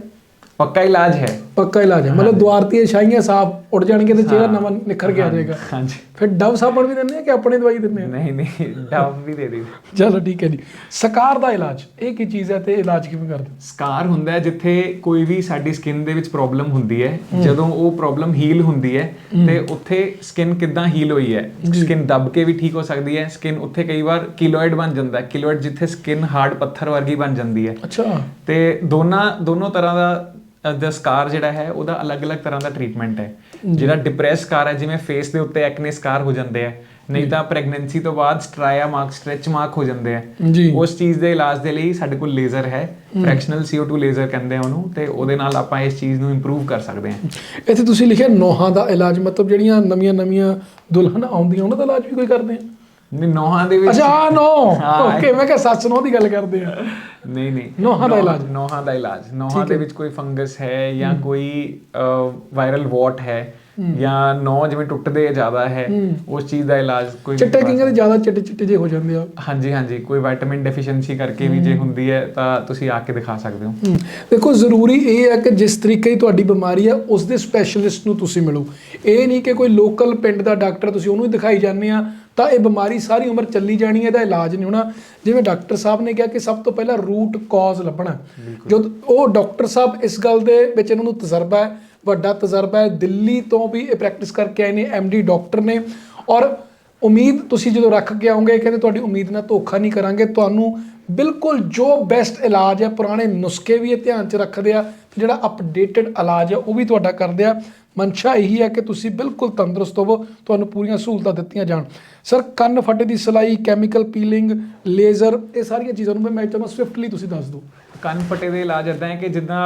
ਪੱਕਾ ਇਲਾਜ ਹੈ। ਪੱਕਾ ਇਲਾਜ ਹੈ। ਮਤਲਬ ਦੁਆਰਤੀਆਂ ਛਾਈਆਂ ਸਾਫ਼ ਉੱਡ ਜਾਣਗੇ ਤੇ ਚਿਹਰਾ ਨਵਾਂ ਨਿਖਰ ਕੇ ਆ ਜਾਏਗਾ। ਹਾਂਜੀ। ਫਿਰ ਡਵ ਸਾਬਣ ਵੀ ਦਿੰਦੇ ਆ ਕਿ ਆਪਣੇ ਦਵਾਈ ਦਿੰਦੇ ਆ? ਨਹੀਂ ਨਹੀਂ ਡਵ ਵੀ ਦੇ ਦੇ ਚਲੋ ਠੀਕ ਹੈ ਜੀ। ਸਕਾਰ ਦਾ ਇਲਾਜ ਇਹ ਕੀ ਚੀਜ਼ ਹੈ ਤੇ ਇਲਾਜ ਕਿਵੇਂ ਕਰਦੇ? ਸਕਾਰ ਹੁੰਦਾ ਹੈ ਜਿੱਥੇ ਕੋਈ ਵੀ ਸਾਡੀ ਸਕਿਨ ਦੇ ਵਿੱਚ ਪ੍ਰੋਬਲਮ ਹੁੰਦੀ ਹੈ ਜਦੋਂ ਉਹ ਪ੍ਰੋਬਲਮ ਹੀਲ ਹੁੰਦੀ ਹੈ ਤੇ ਉੱਥੇ ਸਕਿਨ ਕਿੱਦਾਂ ਹੀਲ ਹੋਈ ਹੈ? ਸਕਿਨ ਦੱਬ ਕੇ ਵੀ ਠੀਕ ਹੋ ਸਕਦੀ ਹੈ ਸਕਿਨ ਉੱਥੇ ਕਈ ਵਾਰ ਕਿਲੋਇਡ ਬਣ ਜਾਂਦਾ ਹੈ। ਕਿਲੋਇਡ ਜਿੱਥੇ ਸਕਿਨ ਹਾਰਡ ਪੱਥਰ ਵਰਗੀ ਬਣ ਜਾਂਦੀ ਹੈ। ਅੱਛਾ। ਤੇ ਦੋਨਾਂ ਦੋਨੋਂ ਤਰ੍ਹਾਂ ਦਾ ਦਾ ਸਕਾਰ ਜਿਹੜਾ ਹੈ ਉਹਦਾ ਅਲੱਗ-ਅਲੱਗ ਤਰ੍ਹਾਂ ਦਾ ਟ੍ਰੀਟਮੈਂਟ ਹੈ। ਜਿਹੜਾ ਡਿਪਰੈਸ ਸਕਾਰ ਹੈ ਜਿਵੇਂ ਫੇਸ ਦੇ ਉੱਤੇ ਐਕਨੇ ਸਕਾਰ ਹੋ ਜਾਂਦੇ ਆ ਨਹੀਂ ਤਾਂ ਪ੍ਰੈਗਨੈਂਸੀ ਤੋਂ ਬਾਅਦ ਸਟ੍ਰਾਇਆ ਮਾਰਕ ਸਟ੍ਰੈਚ ਮਾਰਕ ਹੋ ਜਾਂਦੇ ਆ। ਉਸ ਚੀਜ਼ ਦੇ ਇਲਾਜ ਦੇ ਲਈ ਸਾਡੇ ਕੋਲ ਲੇਜ਼ਰ ਹੈ ਫ੍ਰੈਕਸ਼ਨਲ CO2 ਲੇਜ਼ਰ ਕਹਿੰਦੇ ਆ ਉਹਨੂੰ ਤੇ ਉਹਦੇ ਨਾਲ ਆਪਾਂ ਇਸ ਚੀਜ਼ ਨੂੰ ਇੰਪਰੂਵ ਕਰ ਸਕਦੇ ਹਾਂ ਇੱਥੇ ਤੁਸੀਂ ਲਿਖਿਆ ਨੋਹਾਂ ਦਾ ਇਲਾਜ ਮਤਲਬ ਜਿਹੜੀਆਂ ਨਵੀਆਂ ਨਵੀਆਂ ਦੁਲਹਨ ਆਉਂਦੀਆਂ ਉਹਨਾਂ ਦਾ ਇਲਾਜ ਵੀ ਕੋਈ ਕਰਦੇ ਆ? ਨਹੀਂ ਨੋਹਾਂ ਦੇ ਵਿੱਚ। ਅੱਛਾ ਨੋ। ਓਕੇ ਮੈਂ ਕਿਹਾ ਸੱਸ ਨੋ ਦੀ ਗੱਲ ਕਰਦੇ ਆ। ਨਹੀਂ ਨਹੀਂ। ਨੋਹਾਂ ਦਾ ਇਲਾਜ। ਨੋਹਾਂ ਦਾ ਇਲਾਜ। ਨੋਹਾਂ ਦੇ ਵਿੱਚ ਕੋਈ ਫੰਗਸ ਹੈ ਜਾਂ ਕੋਈ ਵਾਇਰਲ ਵਾਟ ਹੈ ਜਾਂ ਨੌ ਜਿਵੇਂ ਟੁੱਟਦੇ ਜ਼ਿਆਦਾ ਹੈ ਉਸ ਚੀਜ਼ ਦਾ ਇਲਾਜ ਕੋਈ ਚਿੱਟੇ ਕਿੰਗਰ ਦੇ ਜ਼ਿਆਦਾ ਚਿੱਟੇ ਚਿੱਟੇ ਜੇ ਹੋ ਜਾਂਦੇ ਆ। ਹਾਂਜੀ ਹਾਂਜੀ। ਕੋਈ ਵਿਟਾਮਿਨ ਡੈਫੀਸ਼ੀਐਂਸੀ ਕਰਕੇ ਵੀ ਜੇ ਹੁੰਦੀ ਹੈ ਤਾਂ ਤੁਸੀਂ ਆ ਕੇ ਦਿਖਾ ਸਕਦੇ ਹੋ। ਦੇਖੋ ਜ਼ਰੂਰੀ ਇਹ ਹੈ ਕਿ ਜਿਸ ਤਰੀਕੇ ਦੀ ਤੁਹਾਡੀ ਬਿਮਾਰੀ ਹੈ ਉਸ ਦੇ ਸਪੈਸ਼ਲਿਸਟ ਨੂੰ ਤੁਸੀਂ ਮਿਲੋ। ਇਹ ਨਹੀਂ ਕਿ ਕੋਈ ਲੋਕਲ ਪਿੰਡ ਦਾ ਡਾਕਟਰ ਤੁਸੀਂ ਉਹਨੂੰ ਹੀ ਦਿਖਾਈ ਜਾਂਦੇ ਆ ਤਾਂ ਇਹ ਬਿਮਾਰੀ ਸਾਰੀ ਉਮਰ ਚੱਲੀ ਜਾਣੀ ਹੈ ਇਹਦਾ ਇਲਾਜ ਨਹੀਂ ਹੋਣਾ। ਜਿਵੇਂ ਡਾਕਟਰ ਸਾਹਿਬ ਨੇ ਕਿਹਾ ਕਿ ਸਭ ਤੋਂ ਪਹਿਲਾਂ ਰੂਟ ਕਾਜ਼ ਲੱਭਣਾ। ਜਦ ਉਹ ਡਾਕਟਰ ਸਾਹਿਬ ਇਸ ਗੱਲ ਦੇ ਵਿੱਚ ਇਹਨਾਂ ਨੂੰ ਤਜਰਬਾ ਹੈ ਵੱਡਾ ਤਜਰਬਾ ਹੈ ਦਿੱਲੀ ਤੋਂ ਵੀ ਇਹ ਪ੍ਰੈਕਟਿਸ ਕਰਕੇ ਆਏ ਨੇ ਐਮਡੀ ਡਾਕਟਰ ਨੇ। ਔਰ ਉਮੀਦ ਤੁਸੀਂ ਜਦੋਂ ਰੱਖ ਕੇ ਆਓਗੇ ਕਹਿੰਦੇ ਤੁਹਾਡੀ ਉਮੀਦ ਨਾਲ ਧੋਖਾ ਨਹੀਂ ਕਰਾਂਗੇ ਤੁਹਾਨੂੰ ਬਿਲਕੁਲ ਜੋ ਬੈਸਟ ਇਲਾਜ ਹੈ ਪੁਰਾਣੇ ਨੁਸਖੇ ਵੀ ਇਹ ਧਿਆਨ 'ਚ ਰੱਖਦੇ ਆ ਜਿਹੜਾ ਅਪਡੇਟਡ ਇਲਾਜ ਹੈ ਉਹ ਵੀ ਤੁਹਾਡਾ ਕਰਦੇ ਆ। ਮਨਸ਼ਾ ਇਹੀ ਹੈ ਕਿ ਤੁਸੀਂ ਬਿਲਕੁਲ ਤੰਦਰੁਸਤ ਹੋਵੋ ਤੁਹਾਨੂੰ ਪੂਰੀਆਂ ਸਹੂਲਤਾਂ ਦਿੱਤੀਆਂ ਜਾਣ। ਸਰ ਕੰਨ ਫੱਟੇ ਦੀ ਸਲਾਈ ਕੈਮੀਕਲ ਪੀਲਿੰਗ ਲੇਜ਼ਰ ਇਹ ਸਾਰੀਆਂ ਚੀਜ਼ਾਂ ਨੂੰ ਮੈਂ ਚਾਹੁੰਦਾ ਸਵਿਫਟਲੀ ਤੁਸੀਂ ਦੱਸ ਦਿਓ। ਕੰਨ ਫਟੇ ਦੇ ਇਲਾਜ ਇਦਾਂ ਹੈ ਕਿ ਜਿੱਦਾਂ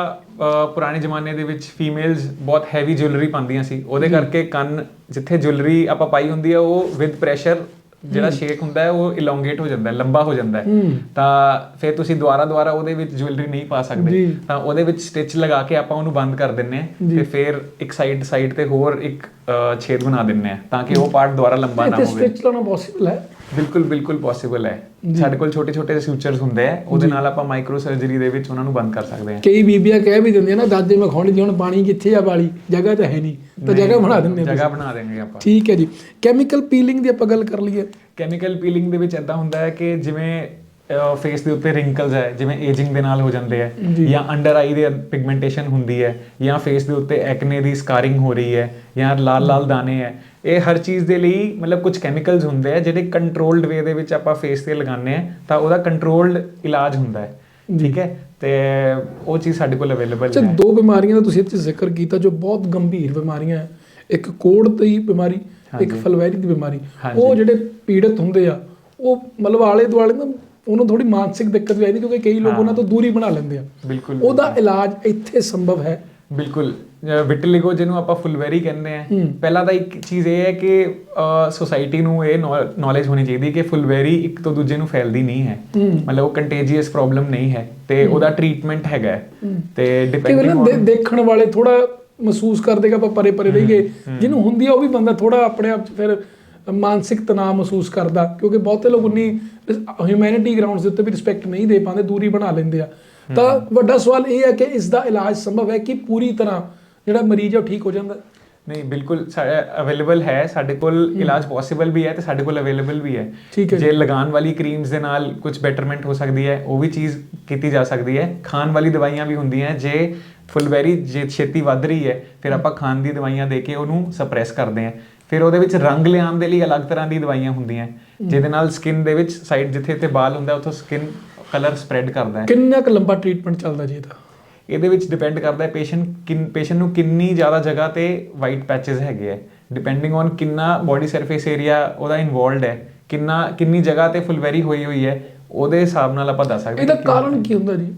ਪੁਰਾਣੇ ਜ਼ਮਾਨੇ ਦੇ ਵਿੱਚ ਫੀਮੇਲਸ ਬਹੁਤ ਹੈਵੀ ਜੁਐਲਰੀ ਪਾਉਂਦੀਆਂ ਸੀ ਉਹਦੇ ਕਰਕੇ ਕੰਨ ਜਿੱਥੇ ਜੁਐਲਰੀ ਆਪਾਂ ਪਾਈ ਹੁੰਦੀ ਹੈ ਉਹ ਵਿਦ ਪ੍ਰੈਸ਼ਰ ਜਿਹੜਾ ਸ਼ੇਕ ਹੁੰਦਾ ਹੈ ਉਹ ਇਲੋਂਗੇਟ ਹੋ ਜਾਂਦਾ ਹੈ ਲੰਬਾ ਹੋ ਜਾਂਦਾ ਹੈ। ਤਾਂ ਫਿਰ ਤੁਸੀਂ ਦੁਬਾਰਾ ਦੁਬਾਰਾ ਉਹਦੇ ਵਿੱਚ ਜੁਐਲਰੀ ਨਹੀਂ ਪਾ ਸਕਦੇ। ਤਾਂ ਉਹਦੇ ਵਿੱਚ ਸਟਿਚ ਲਗਾ ਕੇ ਆਪਾਂ ਉਹਨੂੰ ਬੰਦ ਕਰ ਦਿੰਨੇ ਆ ਤੇ ਫਿਰ ਇੱਕ ਸਾਈਡ ਸਾਈਡ ਤੇ ਹੋਰ ਇੱਕ ਛੇਦ ਬਣਾ ਦਿੰਨੇ ਆ ਤਾਂ ਕਿ ਉਹ ਪਾਰਟ ਦੁਬਾਰਾ ਲੰਬਾ ਨਾ ਹੋਵੇ। ਸਟਿਚ ਲਾਉਣਾ ਪੋਸੀਬਲ ਹੈ। ਬਿਲਕੁਲ ਬਿਲਕੁਲ ਪੋਸੀਬਲ ਹੈ। ਸਾਡੇ ਕੋਲ ਛੋਟੇ ਛੋਟੇ ਸੂਚਰਸ ਹੁੰਦੇ ਆ ਉਹਦੇ ਨਾਲ ਆਪਾਂ ਮਾਈਕਰੋ ਸਰਜਰੀ ਦੇ ਵਿੱਚ ਉਹਨਾਂ ਨੂੰ ਬੰਦ ਕਰ ਸਕਦੇ ਹਾਂ ਕਈ ਬੀਬੀਆਂ ਕਹਿ ਵੀ ਦਿੰਦੀਆਂ ਨਾ ਦਾਦੇ ਮੈਂ ਖੋਣੀ ਦੀ ਹੁਣ ਪਾਣੀ ਕਿੱਥੇ ਆ ਵਾਲੀ? ਜਗ੍ਹਾ ਤਾਂ ਹੈ ਨਹੀਂ। ਤਾਂ ਜਗ੍ਹਾ ਬਣਾ ਦਿੰਦੇ ਆ ਜਗ੍ਹਾ ਬਣਾ ਦੇਣਗੇ ਆਪਾਂ। ਠੀਕ ਹੈ ਜੀ। ਕੈਮੀਕਲ ਪੀਲਿੰਗ ਦੀ ਆਪਾਂ ਗੱਲ ਕਰ ਲਈਏ। ਕੈਮੀਕਲ ਪੀਲਿੰਗ ਦੇ ਵਿੱਚ ਇਦਾਂ ਹੁੰਦਾ ਹੈ ਕਿ ਜਿਵੇਂ ਫੇਸ ਦੇ ਉੱਤੇ ਰਿੰਕਲਸ ਹੈ ਜਿਵੇਂ ਏਜਿੰਗ ਦੇ ਨਾਲ ਹੋ ਜਾਂਦੇ ਹੈ ਜੀ। ਅੰਡਰ ਆਈ ਦੇ ਪਿਗਮੈਂਟੇਸ਼ਨ ਹੁੰਦੀ ਹੈ ਜਾਂ ਫੇਸ ਦੇ ਉੱਤੇ ਐਕਨੇ ਦੀ ਸਕਾਰਿੰਗ ਹੋ ਰਹੀ ਹੈ ਜਾਂ ਲਾਲ ਲਾਲ ਦਾਣੇ ਹੈ। ਇਹ ਹਰ ਚੀਜ਼ ਦੇ ਲਈ ਮਤਲਬ ਕੁਝ ਕੈਮੀਕਲਸ ਹੁੰਦੇ ਆ ਜਿਹੜੇ ਕੰਟਰੋਲਡ ਵੇ ਦੇ ਵਿੱਚ ਆਪਾਂ ਫੇਸ ਤੇ ਲਗਾਉਂਦੇ ਆ ਤਾਂ ਉਹਦਾ ਕੰਟਰੋਲਡ ਇਲਾਜ ਹੁੰਦਾ ਹੈ। ਠੀਕ ਹੈ? ਤੇ ਉਹ ਚੀਜ਼ ਸਾਡੇ ਕੋਲ ਅਵੇਲੇਬਲ ਅੱਛਾ ਹੈ। ਦੋ ਬਿਮਾਰੀਆਂ ਦਾ ਤੁਸੀਂ ਇੱਥੇ ਜ਼ਿਕਰ ਕੀਤਾ ਜੋ ਬਹੁਤ ਗੰਭੀਰ ਬਿਮਾਰੀਆਂ ਹੈ। ਇੱਕ ਕੋੜ ਦੀ ਬਿਮਾਰੀ ਇੱਕ ਫਲਵੈਰੀ ਦੀ ਬਿਮਾਰੀ। ਉਹ ਜਿਹੜੇ ਪੀੜਤ ਹੁੰਦੇ ਆ ਉਹ ਮਤਲਬ ਆਲੇ ਦੁਆਲੇ ਨਾ ਉਹਨੂੰ ਥੋੜੀ ਮਾਨਸਿਕ ਦਿੱਕਤ ਵੀ ਆਉਂਦੀ ਕਿਉਂਕਿ ਕਈ ਲੋਕ ਉਹਨਾਂ ਤੋਂ ਦੂਰੀ ਬਣਾ ਲੈਂਦੇ ਆ। ਬਿਲਕੁਲ ਉਹਦਾ ਇਲਾਜ ਇੱਥੇ ਸੰਭਵ ਹੈ। ਬਿਲਕੁਲ। ਵਿਟਲਿਗੋ ਜਿਹਨੂੰ ਆਪਾਂ ਫੁਲਵੈਰੀ ਕਹਿੰਦੇ ਆ ਪਹਿਲਾਂ ਤਾਂ ਇੱਕ ਚੀਜ਼ ਇਹ ਹੈ ਕਿ ਸੋਸਾਇਟੀ ਨੂੰ ਇਹ ਨੌਲੇਜ ਹੋਣੀ ਚਾਹੀਦੀ ਕਿ ਫੁਲਵੈਰੀ ਇੱਕ ਤੋਂ ਦੂਜੇ ਨੂੰ ਫੈਲਦੀ ਨਹੀਂ ਹੈ। ਮਤਲਬ ਉਹ ਕੰਟੇਜੀਅਸ ਪ੍ਰੋਬਲਮ ਨਹੀਂ ਹੈ ਤੇ ਉਹਦਾ ਟ੍ਰੀਟਮੈਂਟ ਹੈਗਾ। ਤੇ ਡਿਪੈਂਡਿੰਗ ਦੇਖਣ ਵਾਲੇ ਥੋੜਾ ਮਹਿਸੂਸ ਕਰਦੇ ਕਿ ਆਪਾਂ ਪਰੇ ਪਰੇ ਰਹੀਏ। ਜਿਹਨੂੰ ਹੁੰਦੀ ਆ ਉਹ ਵੀ ਬੰਦਾ ਥੋੜਾ ਆਪਣੇ ਆਪ 'ਚ ਫਿਰ ਮਾਨਸਿਕ ਤਣਾਅ ਮਹਿਸੂਸ ਕਰਦਾ ਕਿਉਂਕਿ ਬਹੁਤੇ ਲੋਕ ਉਨੀ ਹਿਊਮੈਨਿਟੀ ਗਰਾਊਂਡਸ ਦੇ ਉੱਤੇ ਵੀ ਰਿਸਪੈਕਟ ਨਹੀਂ ਦੇ ਪਾਉਂਦੇ ਦੂਰੀ ਬਣਾ ਲੈਂਦੇ ਆ। ਤਾਂ ਵੱਡਾ ਸਵਾਲ ਇਹ ਹੈ ਕਿ ਇਸ ਦਾ ਇਲਾਜ ਸੰਭਵ ਹੈ ਕਿ ਪੂਰੀ ਤਰ੍ਹਾਂ ਜਿਹੜਾ ਮਰੀਜ਼ ਹੈ ਉਹ ਠੀਕ ਹੋ ਜਾਂਦਾ ਨਹੀਂ ਬਿਲਕੁਲ ਅਵੇਲੇਬਲ ਹੈ ਸਾਡੇ ਕੋਲ ਇਲਾਜ ਪੋਸੀਬਲ ਵੀ ਹੈ ਤੇ ਸਾਡੇ ਕੋਲ ਅਵੇਲੇਬਲ ਵੀ ਹੈ। ਠੀਕ ਹੈ ਜੇ। ਲਗਾਉਣ ਵਾਲੀ ਕਰੀਮਸ ਦੇ ਨਾਲ ਕੁਝ ਬੈਟਰਮੈਂਟ ਹੋ ਸਕਦੀ ਹੈ ਉਹ ਵੀ ਚੀਜ਼ ਕੀਤੀ ਜਾ ਸਕਦੀ ਹੈ। ਖਾਣ ਵਾਲੀ ਦਵਾਈਆਂ ਵੀ ਹੁੰਦੀਆਂ ਜੇ ਫੁੱਲਬੈਰੀ ਜੇ ਛੇਤੀ ਵੱਧ ਰਹੀ ਹੈ ਫਿਰ ਆਪਾਂ ਖਾਣ ਦੀ ਦਵਾਈਆਂ ਦੇ ਕੇ ਉਹਨੂੰ ਸਪਰੈਸ ਕਰਦੇ ਹਾਂ। ਫਿਰ ਉਹਦੇ ਵਿੱਚ ਰੰਗ ਲਿਆਉਣ ਦੇ ਲਈ ਅਲੱਗ ਤਰ੍ਹਾਂ ਦੀ ਦਵਾਈਆਂ ਹੁੰਦੀਆਂ। ਜਿਹਦੇ ਨਾਲ ਸਕਿਨ ਦੇ ਵਿੱਚ ਸਾਈਡ ਜਿੱਥੇ ਤੇ ਬਾਲ ਹੁੰਦਾ ਉੱਥੋਂ ਸਕਿਨ ਕਲਰ ਸਪਰੈਡ ਕਰਦਾ ਹੈ। ਕਿੰਨਾ ਕੁ ਲੰਬਾ ਟ੍ਰੀਟਮੈਂਟ ਚੱਲਦਾ ਜੀ ਇਹਦਾ? ਇਹਦੇ ਵਿੱਚ ਡਿਪੈਂਡ ਕਰਦਾ ਹੈ ਪੇਸ਼ੈਂਟ ਕਿਨ ਪੇਸ਼ੈਂਟ ਨੂੰ ਕਿੰਨੀ ਜ਼ਿਆਦਾ ਜਗ੍ਹਾ ਤੇ ਵਾਈਟ ਪੈਚਸ ਹੈਗੇ ਹੈ। ਡਿਪੈਂਡਿੰਗ ਔਨ ਕਿੰਨਾ ਬਾਡੀ ਸਰਫੇਸ ਏਰੀਆ ਉਹਦਾ ਇਨਵੋਲਡ ਹੈ ਕਿੰਨਾ ਕਿੰਨੀ ਜਗ੍ਹਾ ਤੇ ਫੁਲਵੈਰੀ ਹੋਈ ਹੋਈ ਹੈ ਉਹਦੇ ਹਿਸਾਬ ਨਾਲ ਆਪਾਂ ਦੱਸ ਸਕਦੇ ਇਹਦਾ ਹਾਂ ਕਾਰਨ ਕੀ ਹੁੰਦਾ ਜੀ?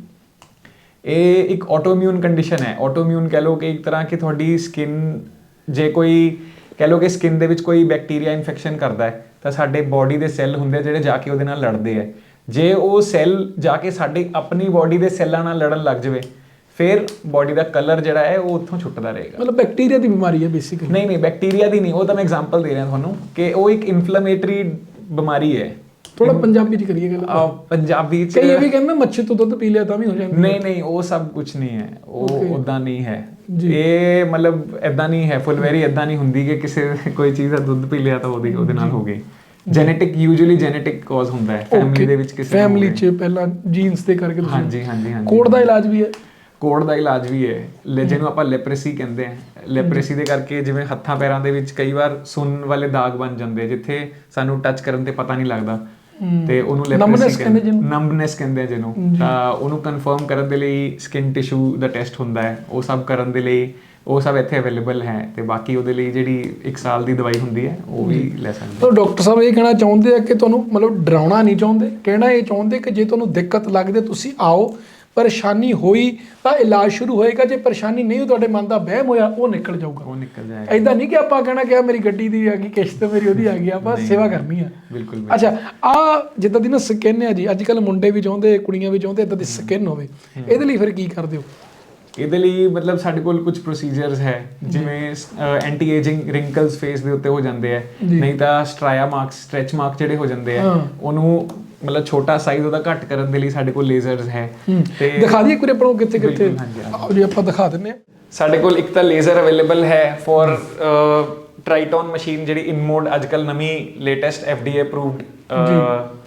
ਇਹ ਇੱਕ ਆਟੋਇਮਿਊਨ ਕੰਡੀਸ਼ਨ ਹੈ। ਆਟੋਇਮਿਊਨ ਕਹ ਲਓ ਕਿ ਇੱਕ ਤਰ੍ਹਾਂ ਕਿ ਤੁਹਾਡੀ ਸਕਿਨ ਜੇ ਕੋਈ ਕਹ ਲਓ ਕਿ ਸਕਿਨ ਦੇ ਵਿੱਚ ਕੋਈ ਬੈਕਟੀਰੀਆ ਇਨਫੈਕਸ਼ਨ ਕਰਦਾ ਹੈ ਤਾਂ ਸਾਡੇ ਬਾਡੀ ਦੇ ਸੈੱਲ ਹੁੰਦੇ ਜਿਹੜੇ ਜਾ ਕੇ ਉਹਦੇ ਨਾਲ ਲੜਦੇ ਆ। ਜੇ ਉਹ ਸੈੱਲ ਜਾ ਕੇ ਸਾਡੀ ਆਪਣੀ ਬਾਡੀ ਦੇ ਸੈੱਲਾਂ ਨਾਲ ਲੜਨ ਲੱਗ ਜਾਵੇ ਫਿਰ ਬਾਡੀ ਦਾ ਕਲਰ ਜਿਹੜਾ ਹੈ ਉਹ ਉੱਥੋਂ ਛੁੱਟਦਾ ਰਹੇਗਾ। ਮਤਲਬ ਬੈਕਟੀਰੀਆ ਦੀ ਬਿਮਾਰੀ ਹੈ ਬੇਸਿਕਲੀ ਨਹੀਂ ਨਹੀਂ ਬੈਕਟੀਰੀਆ ਦੀ ਨਹੀਂ ਉਹ ਤਾਂ ਮੈਂ ਐਗਜ਼ਾਮਪਲ ਦੇ ਰਿਹਾ ਤੁਹਾਨੂੰ ਕਿ ਉਹ ਇੱਕ ਇਨਫਲੇਮੇਟਰੀ ਬਿਮਾਰੀ ਹੈ। ਥੋੜਾ ਪੰਜਾਬੀ ਚ ਕਰੀਏ ਗੱਲ ਅਹ ਪੰਜਾਬੀ ਚ ਕਈ ਇਹ ਵੀ ਕਹਿੰਦੇ ਮੱਛੀ ਤੋਂ ਦੁੱਧ ਪੀ ਲਿਆ ਤਾਂ ਵੀ ਹੋ ਜਾਂਦਾ ਨਹੀਂ ਨਹੀਂ ਉਹ ਸਭ ਕੁਝ ਨਹੀਂ ਹੈ। ਉਹ. ਉਦਾਂ ਨਹੀਂ ਹੈ। ਇਹ ਮਤਲਬ ਐਦਾਂ ਨਹੀਂ ਹੈ ਫੁੱਲਵੈਰੀ ਐਦਾਂ ਨਹੀਂ ਹੁੰਦੀ ਕਿ ਕਿਸੇ [LAUGHS] ਕੋਈ ਚੀਜ਼ ਦਾ ਦੁੱਧ ਪੀ ਲਿਆ ਤਾਂ ਉਹਦੀ ਉਹਦੇ ਨਾਲ ਹੋ ਗਈ। ਜੈਨੇਟਿਕ ਯੂਜੂਅਲੀ ਜੈਨੇਟਿਕ ਕਾਜ਼ ਹੁੰਦਾ ਹੈ। ਫੈਮਿਲੀ ਦੇ ਵਿੱਚ ਕਿਸੇ ਫੈਮਿਲੀ। ਚ ਪਹਿਲਾਂ ਜੀਨਸ ਦੇ ਕਰਕੇ ਤੁਸੀਂ ਹਾਂਜੀ ਹਾਂਜੀ ਹਾਂਜੀ। ਕੋੜ ਦਾ ਇਲਾਜ ਵੀ ਹੈ। ਕੋੜ ਦਾ ਇਲਾਜ ਵੀ ਹੈ। ਲੈ ਜਿਹਨੂੰ ਆਪਾਂ ਲੈਪਰੇਸੀ ਕਹਿੰਦੇ ਆ ਲੈਪਰੇਸੀ ਦੇ ਕਰਕੇ ਜਿਵੇਂ ਹੱਥਾਂ ਪੈਰਾਂ ਦੇ ਵਿੱਚ ਕਈ ਵਾਰ ਸੁੰਨ ਵਾਲੇ ਦਾਗ ਬਣ ਜਾਂਦੇ ਆ, ਜਿੱਥੇ ਸਾਨੂੰ ਟੱਚ ਕਰਨ ਤੇ ਪਤਾ ਨਹੀਂ ਲੱਗਦਾ। ਤੇ ਉਹਨੂੰ ਲੈਪਰੇਸੀ ਕਹਿੰਦੇ। ਨੰਬਨੈਸ ਕਹਿੰਦੇ ਆ ਜਿਹਨੂੰ। ਤਾਂ ਉਹਨੂੰ ਕਨਫਰਮ ਕਰਨ ਦੇ ਲਈ ਸਕਿਨ ਟਿਸ਼ੂ ਦਾ ਟੈਸਟ ਹੁੰਦਾ ਹੈ। ਉਹ ਸਭ ਕਰਨ ਦੇ ਲਈ ਉਹ ਸਭ ਇੱਥੇ ਅਵੇਲੇਬਲ ਹੈ ਤੇ ਬਾਕੀ ਉਹਦੇ ਲਈ ਜਿਹੜੀ 1 ਸਾਲ ਦੀ ਦਵਾਈ ਹੁੰਦੀ ਹੈ ਉਹ ਵੀ ਲੈ ਸਕਦੇ ਤਾਂ ਡਾਕਟਰ ਸਾਹਿਬ ਇਹ ਕਹਿਣਾ ਚਾਹੁੰਦੇ ਆ ਕਿ ਤੁਹਾਨੂੰ ਮਤਲਬ ਡਰਾਉਣਾ ਨਹੀਂ ਚਾਹੁੰਦੇ। ਕਹਿਣਾ ਇਹ ਚਾਹੁੰਦੇ ਕਿ ਜੇ ਤੁਹਾਨੂੰ ਦਿੱਕਤ ਲੱਗਦੇ ਤੁਸੀਂ ਆਓ। ਪਰੇਸ਼ਾਨੀ ਹੋਈ ਤਾਂ ਇਲਾਜ ਸ਼ੁਰੂ ਹੋਏਗਾ। ਜੇ ਪਰੇਸ਼ਾਨੀ ਨਹੀਂ ਹੋਈ ਤੁਹਾਡੇ ਮਨ ਦਾ ਵਹਿਮ ਹੋਇਆ ਉਹ ਨਿਕਲ ਜਾਊਗਾ। ਉਹ ਨਿਕਲ ਜਾਏ ਐਦਾਂ ਨਹੀਂ ਕਿ ਆਪਾਂ ਕਹਿਣਾ ਕਿ ਮੇਰੀ ਗੱਡੀ ਦੀ ਆ ਗਈ ਕਿਸ਼ਤ ਮੇਰੀ ਉਹਦੀ ਆ ਗਈ ਆਪਾਂ ਸੇਵਾ ਕਰਨੀ ਆ। ਬਿਲਕੁਲ ਅੱਛਾ ਆ ਜਿੱਦਾਂ ਦੀ ਨਾ ਸਕਿਨ ਹੈ ਜੀ ਅੱਜ ਕੱਲ ਮੁੰਡੇ ਵੀ ਚਾਹੁੰਦੇ ਕੁੜੀਆਂ ਵੀ ਚਾਹੁੰਦੇ ਇਦਾਂ ਦੀ ਸਕਿਨ ਹੋਵੇ। ਇਹਦੇ ਲਈ ਫਿਰ ਕੀ ਕਰਦੇ ਹੋ? ਇਹਦੇ ਲਈ ਮਤਲਬ ਸਾਡੇ ਕੋਲ ਕੁਝ ਪ੍ਰੋਸੀਜਰਸ ਹੈ। ਜਿਵੇਂ ਐਂਟੀ ਏਜਿੰਗ ਰਿੰਕਲਸ ਫੇਸ ਦੇ ਉੱਤੇ ਹੋ ਜਾਂਦੇ ਆ। ਨਹੀਂ ਤਾਂ ਸਟ੍ਰਾਇਆ ਮਾਰਕਸ ਸਟ੍ਰੈਚ ਮਾਰਕ ਜਿਹੜੇ ਹੋ ਜਾਂਦੇ ਆ। ਉਹਨੂੰ ਮਤਲਬ ਛੋਟਾ ਸਾਈਜ਼ ਉਹਦਾ ਘੱਟ ਕਰਨ ਦੇ ਲਈ ਸਾਡੇ ਕੋਲ ਲੇਜ਼ਰਸ ਹੈ। ਤੇ ਦਿਖਾ ਦਈਏ ਕੁਰੇ ਪਰੋਂ ਕਿੱਥੇ ਕਿੱਥੇ। ਜੀ ਆਪਾਂ ਦਿਖਾ ਦਿੰਨੇ ਆ ਸਾਡੇ ਕੋਲ ਇੱਕ ਤਾਂ ਲੇਜ਼ਰ ਅਵੇਲੇਬਲ ਹੈ ਫॉर ਟ੍ਰਾਈਟਨ ਮਸ਼ੀਨ ਜਿਹੜੀ ਇਨਮੋਡ ਅੱਜਕੱਲ ਨਵੀਂ ਲੇਟੈਸਟ ਐਫਡੀਏ ਅਪਰੂਵਡ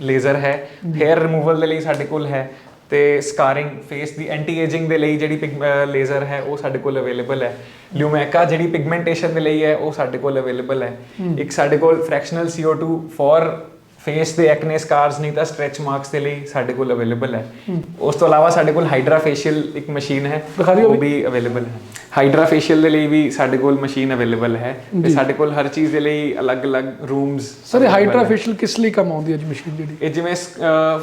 ਲੇਜ਼ਰ ਹੈ। ਹੇਅਰ ਰਿਮੂਵਲ ਦੇ ਲਈ ਸਾਡੇ ਕੋਲ ਹੈ ਤੇ ਸਕਾਰਿੰਗ ਫੇਸ ਦੀ ਐਂਟੀ ਏਜਿੰਗ ਦੇ ਲਈ ਜਿਹੜੀ ਲੇਜ਼ਰ ਹੈ ਉਹ ਸਾਡੇ ਕੋਲ ਅਵੇਲੇਬਲ ਹੈ। ਲਿਊਮੈਕਾ ਜਿਹੜੀ ਪਿਗਮੈਂਟੇਸ਼ਨ ਦੇ ਲਈ ਹੈ ਉਹ ਸਾਡੇ ਕੋਲ ਅਵੇਲੇਬਲ ਹੈ। ਇੱਕ ਸਾਡੇ ਕੋਲ ਫ੍ਰੈਕਸ਼ਨਲ CO2 ਫॉर ਫੇਸ ਦੇ ਐਕਨੇ ਸਕਾਰਸ ਨਹੀਂ ਤਾਂ ਸਟ੍ਰੈਚ ਮਾਰਕਸ ਦੇ ਲਈ ਸਾਡੇ ਕੋਲ ਅਵੇਲੇਬਲ ਹੈ। ਉਸ ਤੋਂ ਇਲਾਵਾ ਸਾਡੇ ਕੋਲ ਹਾਈਡਰਾ ਫੇਸ਼ੀਅਲ ਇੱਕ ਮਸ਼ੀਨ ਹੈ ਉਹ ਵੀ। ਅਵੇਲੇਬਲ ਹੈ। ਹਾਈਡਰਾ ਫੇਸ਼ੀਅਲ ਦੇ ਲਈ ਵੀ ਸਾਡੇ ਕੋਲ ਮਸ਼ੀਨ ਅਵੇਲੇਬਲ ਹੈ ਤੇ ਸਾਡੇ ਕੋਲ ਹਰ ਚੀਜ਼ ਦੇ ਲਈ ਅਲੱਗ-ਅਲੱਗ ਰੂਮਸ ਸਰ ਹਾਈਡਰਾ ਫੇਸ਼ੀਅਲ ਕਿਸ ਲਈ ਕੰਮ ਆਉਂਦੀ ਹੈ ਜੀ ਮਸ਼ੀਨ ਜਿਹੜੀ? ਇਹ ਜਿਵੇਂ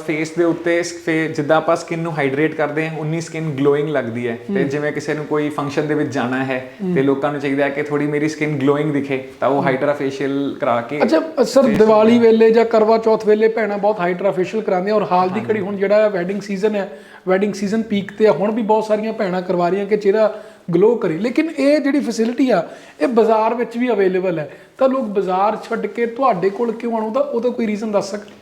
ਫੇਸ ਦੇ ਉੱਤੇ ਫੇ- ਜਿੱਦਾਂ ਆਪਾਂ ਸਕਿਨ ਨੂੰ ਹਾਈਡਰੇਟ ਕਰਦੇ ਹਾਂ ਉਨੀ ਸਕਿਨ ਗਲੋਇੰਗ ਲੱਗਦੀ ਹੈ। ਤੇ ਜਿਵੇਂ ਕਿਸੇ ਨੂੰ ਕੋਈ ਫੰਕਸ਼ਨ ਦੇ ਵਿੱਚ ਜਾਣਾ ਹੈ ਤੇ ਲੋਕਾਂ ਨੂੰ ਚਾਹੀਦਾ ਹੈ ਕਿ ਥੋੜੀ ਮੇਰੀ ਸਕਿਨ ਗਲੋਇੰਗ ਦਿਖੇ ਤਾਂ ਉਹ ਹਾਈਡਰਾ ਫੇਸ਼ੀਅਲ ਕਰਾ ਕੇ ਅੱਛਾ ਸਰ ਦੀਵਾਲੀ ਵੇਲੇ ਜਾਂ ਕਰਵਾ ਚੌਥ ਵੇਲੇ ਭੈਣਾਂ ਬਹੁਤ ਹਾਈਡਰਾ ਫੇਸ਼ੀਅਲ ਕਰਾਉਂਦੀਆਂ ਔਰ ਹਾਲ ਦੀ ਘੜੀ ਹੁਣ ਜਿਹੜਾ ਵੈਡਿੰਗ ਸੀਜ਼ਨ ਹੈ ਵੈਡਿੰਗ ਸੀਜ਼ਨ ਪੀਕ ਤੇ ਆ ਹੁਣ ਵੀ ਬਹੁਤ ਸਾਰੀਆਂ ਭੈਣਾਂ ਕਰਵਾ ਰਹੀਆਂ ਕਿ ਚਿਹਰਾ ਗਲੋ ਕਰੇ। ਲੇਕਿਨ ਇਹ ਜਿਹੜੀ ਫੈਸਿਲਿਟੀ ਆ ਇਹ ਬਾਜ਼ਾਰ ਵਿੱਚ ਵੀ ਅਵੇਲੇਬਲ ਹੈ। ਤਾਂ ਲੋਕ ਬਾਜ਼ਾਰ ਛੱਡ ਕੇ ਤੁਹਾਡੇ ਕੋਲ ਕਿਉਂ ਆਉਣ? ਉਹਦਾ ਕੋਈ ਰੀਜ਼ਨ ਦੱਸ ਸਕਦੇ?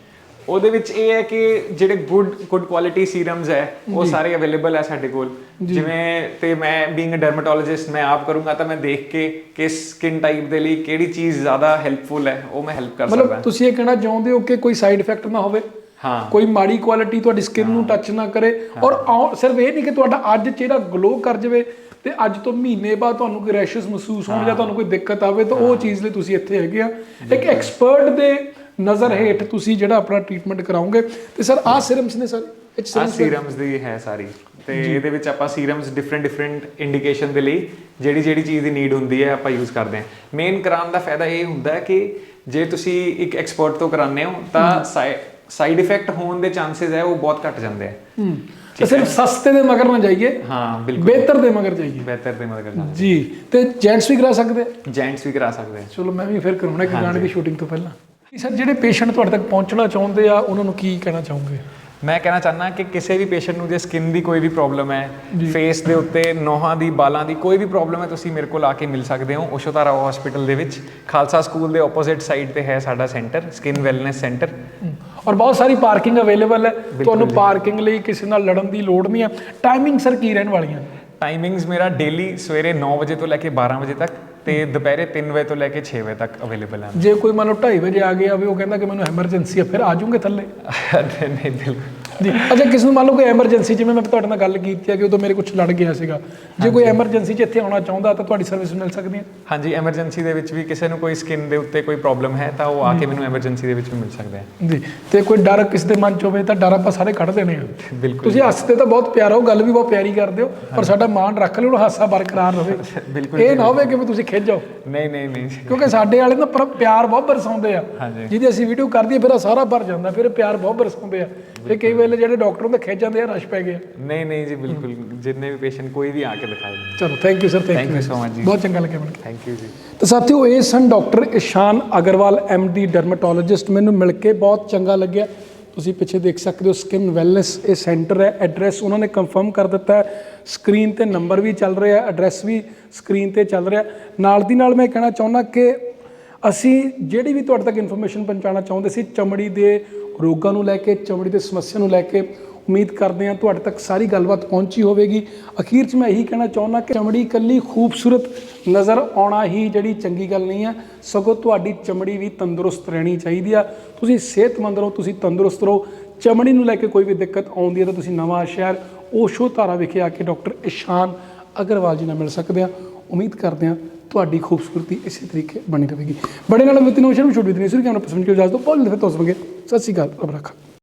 ਉਹਦੇ ਵਿੱਚ ਇਹ ਹੈ ਕਿ ਜਿਹੜੇ ਗੁੱਡ ਗੁੱਡ ਕੁਆਲਿਟੀ ਸੀਰਮਸ ਹੈ ਉਹ ਸਾਰੇ ਅਵੇਲੇਬਲ ਹੈ ਸਾਡੇ ਕੋਲ। ਜਿਵੇਂ ਤੇ ਮੈਂ ਬੀਇੰਗ ਅ ਡਰਮਟੋਲੋਜਿਸਟ ਮੈਂ ਆਪ ਕਰੂੰਗਾ ਤਾਂ ਮੈਂ ਦੇਖ ਕੇ ਕਿਸ ਸਕਿਨ ਟਾਈਪ ਦੇ ਲਈ ਕਿਹੜੀ ਚੀਜ਼ ਜ਼ਿਆਦਾ ਹੈਲਪਫੁਲ ਹੈ ਉਹ ਮੈਂ ਹੈਲਪ ਕਰ ਸਕਦਾ। ਮਤਲਬ ਤੁਸੀਂ ਇਹ ਕਹਿਣਾ ਚਾਹੁੰਦੇ ਹੋ ਕਿ ਕੋਈ ਸਾਈਡ ਇਫੈਕਟ ਨਾ ਹੋਵੇ? ਹਾਂ। ਕੋਈ ਮਾੜੀ ਕੁਆਲਿਟੀ ਤੁਹਾਡੀ ਸਕਿਨ ਨੂੰ ਟੱਚ ਨਾ ਕਰੇ। ਔਰ ਸਿਰਫ ਇਹ ਨਹੀਂ ਕਿ ਤੁਹਾਡਾ ਅੱਜ ਚਿਹਰਾ ਗਲੋ ਕਰ ਜਾਵੇ ਤੇ ਅੱਜ ਤੋਂ ਮਹੀਨੇ ਬਾਅਦ ਤੁਹਾਨੂੰ ਕੋਈ ਰੈਸ਼ਸ ਮਹਿਸੂਸ ਹੋਣ ਜਾਂ ਤੁਹਾਨੂੰ ਕੋਈ ਦਿੱਕਤ ਆਵੇ ਤਾਂ ਉਹ ਚੀਜ਼ ਲਈ ਤੁਸੀਂ ਇੱਥੇ ਹੈਗੇ ਆ। ਇੱਕ ਐਕਸਪਰਟ ਦੇ ਨਜ਼ਰ ਹੇਠ ਤੁਸੀਂ ਜਿਹੜਾ ਆਪਣਾ ਟ੍ਰੀਟਮੈਂਟ ਕਰਾਓਗੇ। ਤੇ ਸਰ ਆਹ ਸਿਰਮਸ ਨੇ ਸਰ ਆ? ਸੀਰਮਸ ਦੀ ਹੈ ਸਾਰੀ। ਤੇ ਇਹਦੇ ਵਿੱਚ ਆਪਾਂ ਸੀਰਮਸ ਡਿਫਰੈਂਟ ਡਿਫਰੈਂਟ ਇੰਡੀਕੇਸ਼ਨ ਦੇ ਲਈ ਜਿਹੜੀ ਜਿਹੜੀ ਚੀਜ਼ ਦੀ ਨੀਡ ਹੁੰਦੀ ਹੈ ਆਪਾਂ ਯੂਜ਼ ਕਰਦੇ ਹਾਂ। ਮੇਨ ਕਰਾਉਣ ਦਾ ਫਾਇਦਾ ਇਹ ਹੁੰਦਾ ਹੈ ਕਿ ਜੇ ਤੁਸੀਂ ਇੱਕ ਐਕਸਪਰਟ ਤੋਂ ਕਰਾਉਂਦੇ ਹੋ ਤਾਂ ਸਾਈਡ ਇਫੈਕਟ ਹੋਣ ਦੇ ਚਾਂਸਸ ਹੈ ਉਹ ਬਹੁਤ ਘਟ ਜਾਂਦੇ ਆ। ਹੂੰ। ਤੇ ਸਿਰਫ ਸਸਤੇ ਦੇ ਮਗਰ ਨਾ ਜਾਈਏ। ਹਾਂ ਬਿਲਕੁਲ। ਬਿਹਤਰ ਦੇ ਮਗਰ ਜਾਈਏ। ਬਿਹਤਰ ਤੇ ਮਦਦ ਕਰਨਾ ਜੀ। ਤੇ ਜੈਂਟਸ ਵੀ ਕਰਾ ਸਕਦੇ ਆ? ਜੈਂਟਸ ਵੀ ਕਰਾ ਸਕਦੇ ਆ। ਚਲੋ ਮੈਂ ਵੀ ਫਿਰ ਕਰਾਉਣਾ ਇੱਕ ਗਾਣੇ ਦੀ ਸ਼ੂਟਿੰਗ ਤੋਂ ਪਹਿਲਾਂ। ਸਰ ਜਿਹੜੇ ਪੇਸ਼ੈਂਟ ਤੁਹਾਡੇ ਤੱਕ ਪਹੁੰਚਣਾ ਚਾਹੁੰਦੇ ਆ ਉਹਨਾਂ ਨੂੰ ਕੀ ਕਹਿਣਾ ਚਾਹੋਗੇ? ਮੈਂ ਕਹਿਣਾ ਚਾਹੁੰਦਾ ਕਿ ਕਿਸੇ ਵੀ ਪੇਸ਼ੈਂਟ ਨੂੰ ਜੇ ਸਕਿਨ ਦੀ ਕੋਈ ਵੀ ਪ੍ਰੋਬਲਮ ਹੈ ਫੇਸ ਦੇ ਉੱਤੇ ਨੋਹਾਂ ਦੀ ਬਾਲਾਂ ਦੀ ਕੋਈ ਵੀ ਪ੍ਰੋਬਲਮ ਹੈ ਤੁਸੀਂ ਮੇਰੇ ਕੋਲ ਆ ਕੇ ਮਿਲ ਸਕਦੇ ਹੋ ਓਸ਼ੋਤਾਰਾ ਹਸਪੀਟਲ ਦੇ ਵਿੱਚ। ਖਾਲਸਾ ਸਕੂਲ ਦੇ ਆਪੋਜ਼ਿਟ ਸਾਈਡ ਤੇ ਹੈ ਸਾਡਾ ਸੈਂਟਰ ਸਕਿਨ ਵੈਲਨੈਸ ਸੈਂਟਰ ਔਰ ਬਹੁਤ ਸਾਰੀ ਪਾਰਕਿੰਗ ਅਵੇਲੇਬਲ ਹੈ। ਤੁਹਾਨੂੰ ਪਾਰਕਿੰਗ ਲਈ ਕਿਸੇ ਨਾਲ ਲੜਨ ਦੀ ਲੋੜ ਨਹੀਂ ਹੈ। ਟਾਈਮਿੰਗ ਸਰ ਕੀ ਰਹਿਣ ਵਾਲੀਆਂ? ਟਾਈਮਿੰਗਸ ਮੇਰਾ ਡੇਲੀ ਸਵੇਰੇ 9 ਵਜੇ ਤੋਂ ਲੈ ਕੇ 12 ਵਜੇ ਤੱਕ ਤੇ ਦੁਪਹਿਰੇ 3 ਵਜੇ ਤੋਂ ਲੈ ਕੇ 6 ਵਜੇ ਤੱਕ ਅਵੇਲੇਬਲ ਹੈ ਜੇ ਕੋਈ ਮੰਨ ਲਓ 2:30 ਵਜੇ ਆ ਗਿਆ ਵੀ ਉਹ ਕਹਿੰਦਾ ਕਿ ਮੈਨੂੰ ਐਮਰਜੈਂਸੀ ਆ ਫਿਰ ਆ ਜਾਓਗੇ ਥੱਲੇ। [LAUGHS] ਨਹੀਂ ਨਹੀਂ ਬਿਲਕੁਲ। ਜੀ ਅੱਛਾ ਕਿਸੇ ਨੂੰ ਮੰਨ ਲਓ ਕੋਈ ਐਮਰਜੈਂਸੀ ਜਿਵੇਂ ਮੈਂ ਤੁਹਾਡੇ ਨਾਲ ਗੱਲ ਕੀਤੀ ਹੈ ਕਿ ਉਦੋਂ ਮੇਰੇ ਕੁਝ ਲੜ ਗਿਆ ਸੀਗਾ। ਜੇ ਕੋਈ ਐਮਰਜੈਂਸੀ 'ਚ ਇੱਥੇ ਆਉਣਾ ਚਾਹੁੰਦਾ ਤਾਂ ਤੁਹਾਡੀ ਸਰਵਿਸ ਮਿਲ ਸਕਦੀ ਹੈ? ਹਾਂਜੀ ਐਮਰਜੈਂਸੀ ਦੇ ਵਿੱਚ ਵੀ ਕਿਸੇ ਨੂੰ ਕੋਈ ਸਕਿਨ ਦੇ ਉੱਤੇ ਕੋਈ ਪ੍ਰੋਬਲਮ ਹੈ ਤਾਂ ਉਹ ਆ ਕੇ ਮੈਨੂੰ ਐਮਰਜੈਂਸੀ ਦੇ ਵਿੱਚ ਵੀ ਮਿਲ ਸਕਦਾ ਹੈ। ਜੀ ਤੇ ਕੋਈ ਡਰ ਕਿਸੇ ਦੇ ਮਨ 'ਚ ਹੋਵੇ ਤਾਂ ਡਰ ਆਪਾਂ ਸਾਰੇ ਕੱਢ ਦੇਣੇ ਆ। ਬਿਲਕੁਲ ਤੁਸੀਂ ਹੱਸਦੇ ਤਾਂ ਬਹੁਤ ਪਿਆਰਾ ਹੋ ਗੱਲ ਵੀ ਬਹੁਤ ਪਿਆਰੀ ਕਰਦੇ ਹੋ ਪਰ ਸਾਡਾ ਮਾਣ ਰੱਖ ਲਿਓ ਹਾਸਾ ਬਰਕਰਾਰ ਰਹੇ। ਬਿਲਕੁਲ ਇਹ ਨਾ ਹੋਵੇ ਕਿ ਵੀ ਤੁਸੀਂ ਖਿੱਚ ਜਾਓ। ਨਹੀਂ ਨਹੀਂ ਨਹੀਂ। ਕਿਉਂਕਿ ਸਾਡੇ ਵਾਲੇ ਨਾ ਪਰ ਪਿਆਰ ਬਹੁਤ ਬਰਸਾਉਂਦੇ ਆ। ਜਿਹਦੀ ਅਸੀਂ ਵੀਡੀਓ ਕਰਦੀ ਫਿਰ ਸਾਰਾ ਭਰ ਜਾਂਦਾ ਫਿਰ ਪਿਆਰ ਬਹੁਤ ਬਰਸਾਉਂਦੇ ਆ। ਫਿਰ ਕਈ ਵੇਲੇ ਜਿਹੜੇ ਡਾਕਟਰ ਹੁੰਦੇ ਖਿੱਚ ਜਾਂਦੇ ਆ ਰਸ਼ ਪੈ ਗਿਆ। ਨਹੀਂ ਨਹੀਂ ਜੀ ਬਿਲਕੁਲ। ਜਿੰਨੇ ਵੀ ਪੇਸ਼ੈਂਟ ਕੋਈ ਵੀ ਆ ਕੇ ਦਿਖਾਏ ਚਲੋ thank you sir thank you so much ਜੀ। ਬਹੁਤ ਚੰਗਾ ਲੱਗਿਆ ਕੇ ਥੈਂਕ ਯੂ ਜੀ। ਤਾਂ ਸਾਥੀਓ ਇਹ ਸਨ doctor Ishan Agarwal the dermatologist ਮੈਨੂੰ ਮਿਲ ਕੇ ਬਹੁਤ ਚੰਗਾ ਲੱਗਿਆ। ਤੁਸੀਂ ਪਿੱਛੇ ਦੇਖ ਸਕਦੇ ਹੋ ਸਕਿਨ ਵੈਲਨੈਸ ਇਹ ਸੈਂਟਰ ਹੈ। ਐਡਰੈਸ ਉਹਨਾਂ ਨੇ ਕੰਫਰਮ ਕਰ ਦਿੱਤਾ ਹੈ। ਸਕਰੀਨ ਤੇ ਨੰਬਰ ਵੀ ਚੱਲ ਰਿਹਾ ਹੈ ਐਡਰੈਸ ਵੀ ਸਕਰੀਨ ਤੇ ਚੱਲ ਰਿਹਾ। ਨਾਲ ਦੀ ਨਾਲ ਮੈਂ ਕਹਿਣਾ ਚਾਹੁੰਦਾ ਕਿ ਅਸੀਂ ਜਿਹੜੀ ਵੀ ਤੁਹਾਡੇ ਤੱਕ ਇਨਫੋਰਮੇਸ਼ਨ ਪਹੁੰਚਾਉਣਾ ਚਾਹੁੰਦੇ ਸੀ ਚਮੜੀ ਦੇ ਰੋਗਾਂ ਨੂੰ ਲੈ ਕੇ, ਚਮੜੀ ਦੇ ਸਮੱਸਿਆ ਨੂੰ ਲੈ ਕੇ ਉਮੀਦ ਕਰਦੇ ਹਾਂ ਤੁਹਾਡੇ ਤੱਕ ਸਾਰੀ ਗੱਲਬਾਤ ਪਹੁੰਚੀ ਹੋਵੇਗੀ। ਅਖੀਰ 'ਚ ਮੈਂ ਇਹੀ ਕਹਿਣਾ ਚਾਹੁੰਦਾ ਕਿ ਚਮੜੀ ਇਕੱਲੀ ਖੂਬਸੂਰਤ ਨਜ਼ਰ ਆਉਣਾ ਹੀ ਜਿਹੜੀ ਚੰਗੀ ਗੱਲ ਨਹੀਂ ਹੈ ਸਗੋਂ ਤੁਹਾਡੀ ਚਮੜੀ ਵੀ ਤੰਦਰੁਸਤ ਰਹਿਣੀ ਚਾਹੀਦੀ ਆ। ਤੁਸੀਂ ਸਿਹਤਮੰਦ ਰਹੋ, ਤੁਸੀਂ ਤੰਦਰੁਸਤ ਰਹੋ। ਚਮੜੀ ਨੂੰ ਲੈ ਕੇ ਕੋਈ ਵੀ ਦਿੱਕਤ ਆਉਂਦੀ ਹੈ ਤਾਂ ਤੁਸੀਂ ਨਵਾਂ ਸ਼ਹਿਰ ਓਸ਼ੋ ਧਾਰਾ ਵਿਖੇ ਆ ਕੇ ਡਾਕਟਰ ਇਸ਼ਾਨ ਅਗਰਵਾਲ ਜੀ ਨਾਲ ਮਿਲ ਸਕਦੇ ਆ ਉਮੀਦ ਕਰਦੇ ਹਾਂ ਤੁਹਾਡੀ ਖੂਬਸੂਰਤੀ ਇਸੇ ਤਰੀਕੇ ਬਣੀ ਰਹੇਗੀ। ਬੜੇ ਨਾਲ ਮਿਤਨੋਸ਼ਨ ਵੀ ਛੋਟੀ ਵੀ ਨਹੀਂ ਸਿਰ ਕਿ ਆਪਣਾ ਪਸੰਦ ਕਿਉਂ ਜਾਸ ਦੋ ਬਹੁਤ ਫਿਰ ਤੋਂ ਸਵਾਂਗੇ ਸਤਿ ਸ਼੍ਰੀ ਅਕਾਲ, ਰੱਬ ਰੱਖਾ